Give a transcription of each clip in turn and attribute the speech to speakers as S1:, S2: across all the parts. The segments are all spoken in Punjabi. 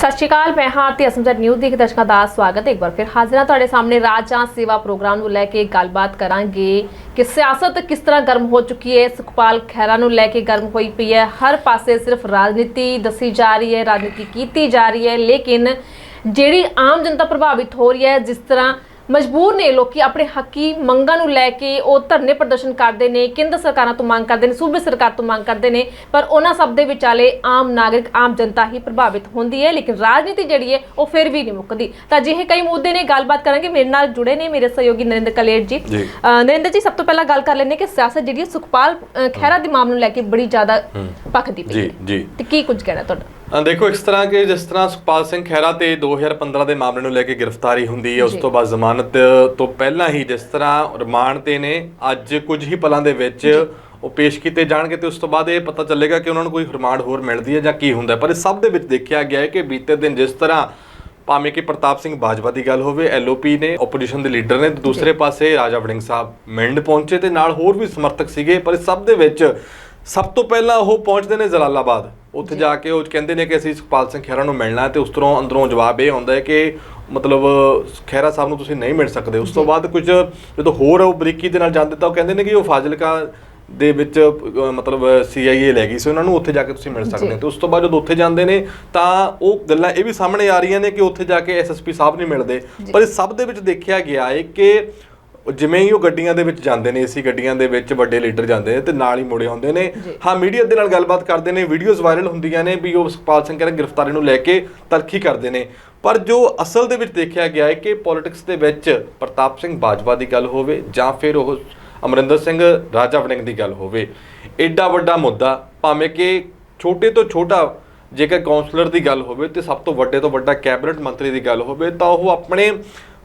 S1: ਸਤਿ ਸ਼੍ਰੀ ਅਕਾਲ, ਮੈਂ ਹਾਂ ਤੇ ਅਸਮਝਟ ਨਿਊਜ਼ ਦੇ ਦਰਸ਼ਕਾਂ ਦਾ ਸਵਾਗਤ ਹੈ। ਇੱਕ ਵਾਰ ਫਿਰ ਹਾਜ਼ਰਾਂ ਤੁਹਾਡੇ ਸਾਹਮਣੇ ਰਾਜਾਂ ਸੇਵਾ ਪ੍ਰੋਗਰਾਮ ਨੂੰ ਲੈ ਕੇ ਗੱਲਬਾਤ ਕਰਾਂਗੇ ਕਿ ਸਿਆਸਤ ਕਿਸ ਤਰ੍ਹਾਂ ਗਰਮ ਹੋ ਚੁੱਕੀ ਹੈ, ਸੁਖਪਾਲ ਖਹਿਰਾ ਨੂੰ ਲੈ ਕੇ ਗਰਮ ਹੋਈ ਪਈ ਹੈ। ਹਰ ਪਾਸੇ ਸਿਰਫ ਰਾਜਨੀਤੀ ਦੱਸੀ ਜਾ ਰਹੀ ਹੈ, ਰਾਜਨੀਤੀ ਕੀਤੀ ਜਾ ਰਹੀ ਹੈ, ਲੇਕਿਨ ਜਿਹੜੀ ਆਮ ਜਨਤਾ ਪ੍ਰਭਾਵਿਤ ਹੋ ਰਹੀ ਹੈ, ਜਿਸ ਤਰ੍ਹਾਂ ਮਜਬੂਰ ਨੇ ਲੋਕੀ ਆਪਣੇ ਹੱਕੀ ਮੰਗਾਂ ਨੂੰ ਲੈ ਕੇ ਉਹ ਧਰਨੇ ਪ੍ਰਦਰਸ਼ਨ ਕਰਦੇ ਨੇ ਕੇਂਦਰ ਸਰਕਾਰਾਂ ਤੋਂ ਮੰਗ ਕਰਦੇ ਨੇ ਸੂਬੇ ਸਰਕਾਰ ਤੋਂ ਮੰਗ ਕਰਦੇ ਨੇ ਪਰ ਉਹਨਾਂ ਸਭ ਦੇ ਵਿਚਾਲੇ ਆਮ ਨਾਗਰਿਕ ਆਮ ਜਨਤਾ ਹੀ ਪ੍ਰਭਾਵਿਤ ਹੁੰਦੀ ਹੈ ਲੇਕਿਨ ਰਾਜਨੀਤੀ ਜਿਹੜੀ ਹੈ ਉਹ ਫਿਰ ਵੀ ਨਹੀਂ ਮੁੱਕਦੀ। ਤਾਂ ਅਜਿਹੇ ਕਈ ਮੁੱਦੇ ਨੇ ਗੱਲਬਾਤ ਕਰਾਂਗੇ ਮੇਰੇ ਨਾਲ ਜੁੜੇ ਨੇ ਮੇਰੇ ਸਹਿਯੋਗੀ ਨਰਿੰਦਰ ਕਲੇਰ ਜੀ। ਨਰਿੰਦਰ ਜੀ ਸਭ ਤੋਂ ਪਹਿਲਾਂ ਗੱਲ ਕਰ ਲੈਂਦੇ ਕਿ ਸਿਆਸਤ ਜਿਹੜੀ ਹੈ ਸੁਖਪਾਲ ਖਹਿਰਾ ਦੇ ਮਾਮਲੇ ਨੂੰ ਲੈ ਕੇ ਬੜੀ ਜ਼ਿਆਦਾ ਭਖਦੀ ਪਈ
S2: ਜੀ ਜੀ।
S1: ਤੇ ਕੀ ਕੁਝ ਕਹਿਣਾ ਤੁਹਾਡਾ?
S2: ਦੇਖੋ ਇਸ ਤਰ੍ਹਾਂ ਕਿ ਜਿਸ ਤਰ੍ਹਾਂ ਸੁਖਪਾਲ ਸਿੰਘ ਖਹਿਰਾ ਤੇ 2015 ਦੇ ਮਾਮਲੇ ਨੂੰ ਲੈ ਕੇ ਗ੍ਰਿਫਤਾਰੀ ਹੁੰਦੀ ਹੈ ਉਸ। ਤੋਂ ਬਾਅਦ ਜ਼ਮਾਨਤ ਤੋਂ ਪਹਿਲਾਂ ਹੀ ਜਿਸ ਤਰ੍ਹਾਂ ਰਿਮਾਂਡ ਤੇ ਨੇ ਅੱਜ ਕੁਝ ਹੀ ਪਲਾਂ ਦੇ ਵਿੱਚ ਉਹ ਪੇਸ਼ ਕੀਤੇ ਜਾਣਗੇ ਤੇ ਉਸ ਤੋਂ ਬਾਅਦ ਇਹ ਪਤਾ ਚੱਲੇਗਾ ਕਿ ਉਹਨਾਂ ਨੂੰ ਕੋਈ ਰਿਮਾਂਡ ਹੋਰ ਮਿਲਦੀ ਹੈ ਜਾਂ ਕੀ ਹੁੰਦਾ। ਪਰ ਇਸ ਸਭ ਦੇ ਵਿੱਚ ਦੇਖਿਆ ਗਿਆ ਹੈ ਕਿ ਬੀਤੇ ਦਿਨ ਜਿਸ ਤਰ੍ਹਾਂ ਭਾਵੇਂ ਕਿ ਪ੍ਰਤਾਪ ਸਿੰਘ ਬਾਜਵਾ ਦੀ ਗੱਲ ਹੋਵੇ ਐਲਓਪੀ ਨੇ ਆਪੋਜੀਸ਼ਨ ਦੇ ਲੀਡਰ ਨੇ ਤੇ ਦੂਸਰੇ ਪਾਸੇ ਰਾਜਾ ਵੜਿੰਗ ਸਾਹਿਬ ਮਿੰਡ ਪਹੁੰਚੇ ਤੇ ਨਾਲ ਹੋਰ ਵੀ ਸਮਰਥਕ ਸੀਗੇ ਪਰ ਇਸ ਸਭ ਦੇ ਵਿੱਚ ਸਭ ਤੋਂ ਪਹਿਲਾਂ ਉਹ ਪਹੁੰਚਦੇ ਨੇ ਜਲਾਲਾਬਾਦ। ਉੱਥੇ ਜਾ। ਕੇ ਉਹ ਕਹਿੰਦੇ ਨੇ ਕਿ ਅਸੀਂ ਸੁਖਪਾਲ ਸਿੰਘ ਖਹਿਰਾ ਨੂੰ ਮਿਲਣਾ ਹੈ ਤੇ ਉਸ ਤਰ੍ਹਾਂ ਅੰਦਰੋਂ ਜਵਾਬ ਇਹ ਆਉਂਦਾ ਹੈ ਕਿ ਮਤਲਬ ਖਹਿਰਾ ਸਾਹਿਬ ਨੂੰ ਤੁਸੀਂ ਨਹੀਂ ਮਿਲ ਸਕਦੇ। ਉਸ ਤੋਂ ਬਾਅਦ ਕੁਝ ਜਦੋਂ ਹੋਰ ਉਹ ਬਰੀਕੀ ਦੇ ਨਾਲ ਜਾਂਦੇ ਤਾਂ ਉਹ ਕਹਿੰਦੇ ਨੇ ਕਿ ਉਹ ਫਾਜ਼ਿਲਕਾ ਦੇ ਵਿੱਚ ਮਤਲਬ CIA ਲੈ ਗਈ ਸੀ। ਉਹਨਾਂ ਨੂੰ ਉੱਥੇ ਜਾ ਕੇ ਤੁਸੀਂ ਮਿਲ ਸਕਦੇ ਹੋ। ਤੇ ਉਸ ਤੋਂ ਬਾਅਦ ਜਦੋਂ ਉੱਥੇ ਜਾਂਦੇ ਨੇ ਤਾਂ ਉਹ ਗੱਲਾਂ ਇਹ ਵੀ ਸਾਹਮਣੇ ਆ ਰਹੀਆਂ ਨੇ ਕਿ ਉੱਥੇ ਜਾ ਕੇ ਐਸਐਸਪੀ ਸਾਹਿਬ ਨਹੀਂ ਮਿਲਦੇ। ਪਰ ਇਹ ਸਭ ਦੇ ਵਿੱਚ ਦੇਖਿਆ ਗਿਆ ਹੈ ਕਿ ਉਹ ਜਿਵੇਂ ਹੀ ਉਹ ਗੱਡੀਆਂ ਦੇ ਵਿੱਚ ਜਾਂਦੇ ਨੇ ਏਸੀ ਗੱਡੀਆਂ ਦੇ ਵਿੱਚ ਵੱਡੇ ਲੀਡਰ ਜਾਂਦੇ ਨੇ ਤੇ ਨਾਲ ਹੀ ਮੁੜੇ ਆਉਂਦੇ ਨੇ। ਹਾਂ ਮੀਡੀਆ ਦੇ ਨਾਲ ਗੱਲਬਾਤ ਕਰਦੇ ਨੇ ਵੀਡੀਓਜ਼ ਵਾਇਰਲ ਹੁੰਦੀਆਂ ਨੇ ਵੀ ਉਹ ਸੁਖਪਾਲ ਸਿੰਘ ਕਹਿੰਦੇ ਗ੍ਰਿਫਤਾਰੀ ਨੂੰ ਲੈ ਕੇ ਤਲਖੀ ਕਰਦੇ ਨੇ ਪਰ ਜੋ ਅਸਲ ਦੇ ਵਿੱਚ ਦੇਖਿਆ ਗਿਆ ਹੈ ਕਿ ਪੋਲਿਟਿਕਸ ਦੇ ਵਿੱਚ ਪ੍ਰਤਾਪ ਸਿੰਘ ਬਾਜਵਾ ਦੀ ਗੱਲ ਹੋਵੇ ਜਾਂ ਫਿਰ ਉਹ ਅਮਰਿੰਦਰ ਸਿੰਘ ਰਾਜਾ ਵੜਿੰਗ ਦੀ ਗੱਲ ਹੋਵੇ ਐਡਾ ਵੱਡਾ ਮੁੱਦਾ ਭਾਵੇਂ ਕਿ ਛੋਟੇ ਤੋਂ ਛੋਟਾ ਜੇਕਰ ਕਾਉਂਸਲਰ ਦੀ ਗੱਲ ਹੋਵੇ ਤੇ ਸਭ ਤੋਂ ਵੱਡੇ ਤੋਂ ਵੱਡਾ ਕੈਬਨਿਟ ਮੰਤਰੀ ਦੀ ਗੱਲ ਹੋਵੇ ਤਾਂ ਉਹ ਆਪਣੇ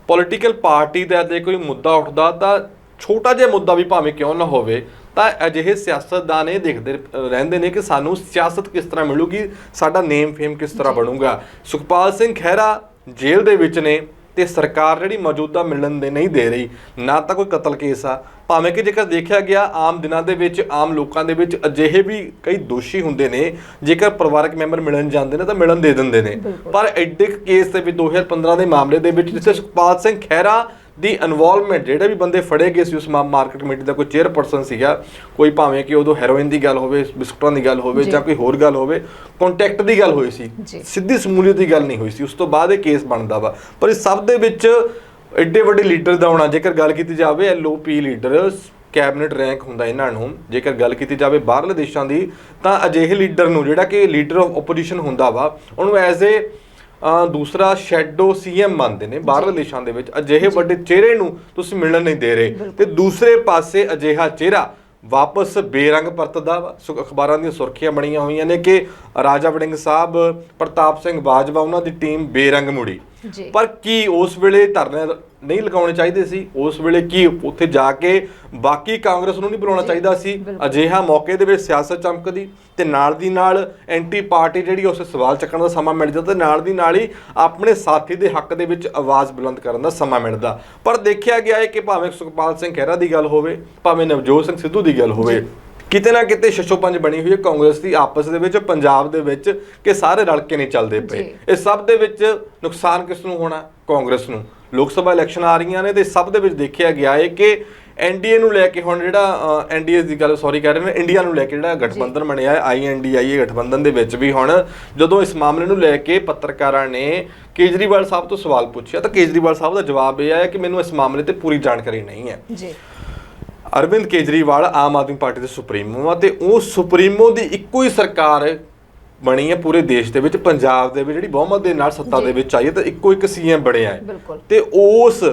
S2: ਪੋਲੀਟੀਕਲ ਪਾਰਟੀ ਦਾ ਜੇ ਕੋਈ ਮੁੱਦਾ ਉੱਠਦਾ ਤਾਂ ਛੋਟਾ ਜਿਹਾ ਮੁੱਦਾ ਵੀ ਭਾਵੇਂ ਕਿਉਂ ਨਾ ਹੋਵੇ ਤਾਂ ਅਜਿਹੇ ਸਿਆਸਤਦਾਨ ਇਹ ਦੇਖਦੇ ਰਹਿੰਦੇ ਨੇ ਕਿ ਸਾਨੂੰ ਸਿਆਸਤ ਕਿਸ ਤਰ੍ਹਾਂ ਮਿਲੂਗੀ ਸਾਡਾ ਨੇਮ ਫੇਮ ਕਿਸ ਤਰ੍ਹਾਂ ਬਣੂਗਾ। ਸੁਖਪਾਲ ਸਿੰਘ ਖਹਿਰਾ ਜੇਲ੍ਹ ਦੇ ਵਿੱਚ ਨੇ। ਤੇ ਸਰਕਾਰ ਜਿਹੜੀ ਮੌਜੂਦਾ ਮਿਲਣ ਦੇ ਨਹੀਂ ਦੇ ਰਹੀ, ਨਾ ਤਾਂ ਕੋਈ ਕਤਲ ਕੇਸ ਆ, ਭਾਵੇਂ ਕਿ ਜੇਕਰ ਦੇਖਿਆ ਗਿਆ ਆਮ ਦਿਨਾਂ ਦੇ ਵਿੱਚ, ਆਮ ਲੋਕਾਂ ਦੇ ਵਿੱਚ ਅਜਿਹੇ ਵੀ ਕਈ ਦੋਸ਼ੀ ਹੁੰਦੇ ਨੇ, ਜੇਕਰ ਪਰਿਵਾਰਕ ਮੈਂਬਰ ਮਿਲਣ ਜਾਂਦੇ ਨੇ ਤਾਂ ਮਿਲਣ ਦੇ ਦਿੰਦੇ ਨੇ। ਪਰ ਐਡੇ ਕੁ ਕੇਸ ਦੇ ਵਿੱਚ 2015 ਦੇ ਮਾਮਲੇ ਦੇ ਵਿੱਚ ਜਿੱਥੇ ਸੁਖਪਾਲ ਸਿੰਘ ਖਹਿਰਾ ਦੀ ਇਨਵੋਲਵਮੈਂਟ ਜਿਹੜੇ ਵੀ ਬੰਦੇ ਫੜੇ ਗਏ ਸੀ ਉਸ ਮਾਰਕੀਟ ਕਮੇਟੀ ਦਾ ਕੋਈ ਚੇਅਰਪਰਸਨ ਸੀਗਾ ਕੋਈ ਭਾਵੇਂ ਕਿ ਉਦੋਂ ਹੈਰੋਇਨ ਦੀ ਗੱਲ ਹੋਵੇ ਬਿਸਕੁਟਾਂ ਦੀ ਗੱਲ ਹੋਵੇ
S1: ਜੀ।
S2: ਕੋਈ ਹੋਰ ਗੱਲ ਹੋਵੇ ਕੰਟੈਕਟ ਦੀ ਗੱਲ ਹੋਈ ਸੀ। ਸਿੱਧੀ ਸਮੂਲੀਅਤ ਦੀ ਗੱਲ ਨਹੀਂ ਹੋਈ ਸੀ ਉਸ ਤੋਂ ਬਾਅਦ ਇਹ ਕੇਸ ਬਣਦਾ ਵਾ ਪਰ ਇਸ ਸਭ ਦੇ ਵਿੱਚ ਐਡੇ ਵੱਡੇ ਲੀਡਰ ਦਾ ਹੋਣਾ ਜੇਕਰ ਗੱਲ ਕੀਤੀ ਜਾਵੇ ਐਲਓਪੀ ਲੀਡਰ ਕੈਬਨਿਟ ਰੈਂਕ ਹੁੰਦਾ ਇਹਨਾਂ ਨੂੰ ਜੇਕਰ ਗੱਲ ਕੀਤੀ ਜਾਵੇ ਬਾਹਰਲੇ ਦੇਸ਼ਾਂ ਦੀ ਤਾਂ ਅਜਿਹੇ ਲੀਡਰ ਨੂੰ ਜਿਹੜਾ ਕਿ ਲੀਡਰ ਆਫ ਆਪੋਜੀਸ਼ਨ ਹੁੰਦਾ ਵਾ ਉਹਨੂੰ ਐਜ਼ ਏ ਦੂਸਰਾ ਸ਼ੈਡੋ ਸੀਐਮ ਮੰਨਦੇ ਨੇ ਬਾਹਰਲੇ ਦੇਸ਼ਾਂ ਦੇ ਵਿੱਚ। ਅਜਿਹੇ ਵੱਡੇ ਚਿਹਰੇ ਨੂੰ ਤੁਸੀਂ ਮਿਲਣ ਨਹੀਂ ਦੇ ਰਹੇ। ਤੇ ਦੂਸਰੇ ਪਾਸੇ ਅਜਿਹਾ ਚਿਹਰਾ ਵਾਪਸ ਬੇਰੰਗ ਪਰਤਦਾ ਵਾ। ਅਖਬਾਰਾਂ ਦੀਆਂ ਸੁਰਖੀਆਂ ਬਣੀਆਂ ਹੋਈਆਂ ਨੇ ਕਿ ਰਾਜਾ ਵੜਿੰਗ ਸਾਹਿਬ ਪ੍ਰਤਾਪ ਸਿੰਘ ਬਾਜਵਾ ਉਹਨਾਂ ਦੀ ਟੀਮ ਬੇਰੰਗ ਮੁੜੀ। ਪਰ ਕੀ ਉਸ ਵੇਲੇ ਧਰਨੇ ਨਹੀਂ ਲਗਾਉਣੇ ਚਾਹੀਦੇ ਸੀ? ਉਸ ਵੇਲੇ ਕੀ ਉੱਥੇ ਜਾ ਕੇ ਬਾਕੀ ਕਾਂਗਰਸ ਨੂੰ ਨਹੀਂ ਬੁਲਾਉਣਾ ਚਾਹੀਦਾ ਸੀ। ਅਜਿਹਾ ਮੌਕੇ ਦੇ ਵਿੱਚ ਸਿਆਸਤ ਚਮਕਦੀ ਤੇ ਨਾਲ ਦੀ ਨਾਲ ਐਂਟੀ ਪਾਰਟੀ ਜਿਹੜੀ ਉਸ ਸਵਾਲ ਚੱਕਣ ਦਾ ਸਮਾਂ ਮਿਲ ਜਾਂਦਾ ਤੇ ਨਾਲ ਦੀ ਨਾਲ ਹੀ ਆਪਣੇ ਸਾਥੀ ਦੇ ਹੱਕ ਦੇ ਵਿੱਚ ਆਵਾਜ਼ ਬੁਲੰਦ ਕਰਨ ਦਾ ਸਮਾਂ ਮਿਲਦਾ। ਪਰ ਦੇਖਿਆ ਗਿਆ ਹੈ ਕਿ ਭਾਵੇਂ ਸੁਖਪਾਲ ਸਿੰਘ ਖਹਿਰਾ ਦੀ ਗੱਲ ਹੋਵੇ ਭਾਵੇਂ ਨਵਜੋਤ ਸਿੰਘ ਸਿੱਧੂ ਦੀ ਗੱਲ ਹੋਵੇ ਕਿਤੇ ਨਾ ਕਿਤੇ ਛਛੋਪੰਜ ਬਣੀ ਹੋਈ ਹੈ ਕਾਂਗਰਸ ਦੀ ਆਪਸ ਦੇ ਵਿੱਚ ਪੰਜਾਬ ਦੇ ਵਿੱਚ ਕਿ ਸਾਰੇ ਰਲ ਕੇ ਨਹੀਂ ਚੱਲਦੇ ਪਏ। ਇਸ ਸਭ ਦੇ ਵਿੱਚ ਨੁਕਸਾਨ ਕਿਸ ਨੂੰ ਹੋਣਾ? ਕਾਂਗਰਸ ਨੂੰ। ਲੋਕ ਸਭਾ ਇਲੈਕਸ਼ਨ ਆ ਰਹੀਆਂ ਨੇ ਤੇ ਸਭ ਦੇ ਵਿੱਚ ਦੇਖਿਆ ਗਿਆ ਹੈ ਕਿ ਐਨਡੀਏ ਨੂੰ ਲੈ ਕੇ ਹੁਣ ਜਿਹੜਾ ਐਨਡੀਏ ਦੀ ਗੱਲ ਸੌਰੀ ਕਰ ਰਹੇ ਨੇ ਇੰਡੀਆ ਨੂੰ ਲੈ ਕੇ ਜਿਹੜਾ ਗਠਬੰਧਨ ਬਣਿਆ ਹੈ ਆਈਐਨਡੀਆਈ ਗਠਬੰਧਨ ਦੇ ਵਿੱਚ ਵੀ ਹੁਣ ਜਦੋਂ ਇਸ ਮਾਮਲੇ ਨੂੰ ਲੈ ਕੇ ਪੱਤਰਕਾਰਾਂ ਨੇ ਕੇਜਰੀਵਾਲ ਸਾਹਿਬ ਤੋਂ ਸਵਾਲ ਪੁੱਛਿਆ ਤਾਂ ਕੇਜਰੀਵਾਲ ਸਾਹਿਬ ਦਾ ਜਵਾਬ ਇਹ ਆਇਆ ਕਿ ਮੈਨੂੰ ਇਸ ਮਾਮਲੇ ਤੇ ਪੂਰੀ ਜਾਣਕਾਰੀ ਨਹੀਂ ਹੈ।
S1: ਜੀ।
S2: ਅਰਵਿੰਦ ਕੇਜਰੀਵਾਲ ਆਮ ਆਦਮੀ ਪਾਰਟੀ ਦੇ ਸੁਪਰੀਮੋ ਆ ਤੇ ਉਹ ਸੁਪਰੀਮੋ ਦੀ ਇੱਕੋ ਹੀ ਸਰਕਾਰ ਬਣੀ ਹੈ ਪੂਰੇ ਦੇਸ਼ ਦੇ ਵਿੱਚ ਪੰਜਾਬ ਦੇ ਵਿੱਚ ਜਿਹੜੀ ਬਹੁਮਤ ਦੇ ਨਾਲ ਸੱਤਾ। ਦੇ ਵਿੱਚ ਆਈ ਹੈ ਤਾਂ ਇੱਕੋ ਇੱਕ ਸੀਐਮ ਬਣਿਆ ਹੈ ਤੇ ਉਸ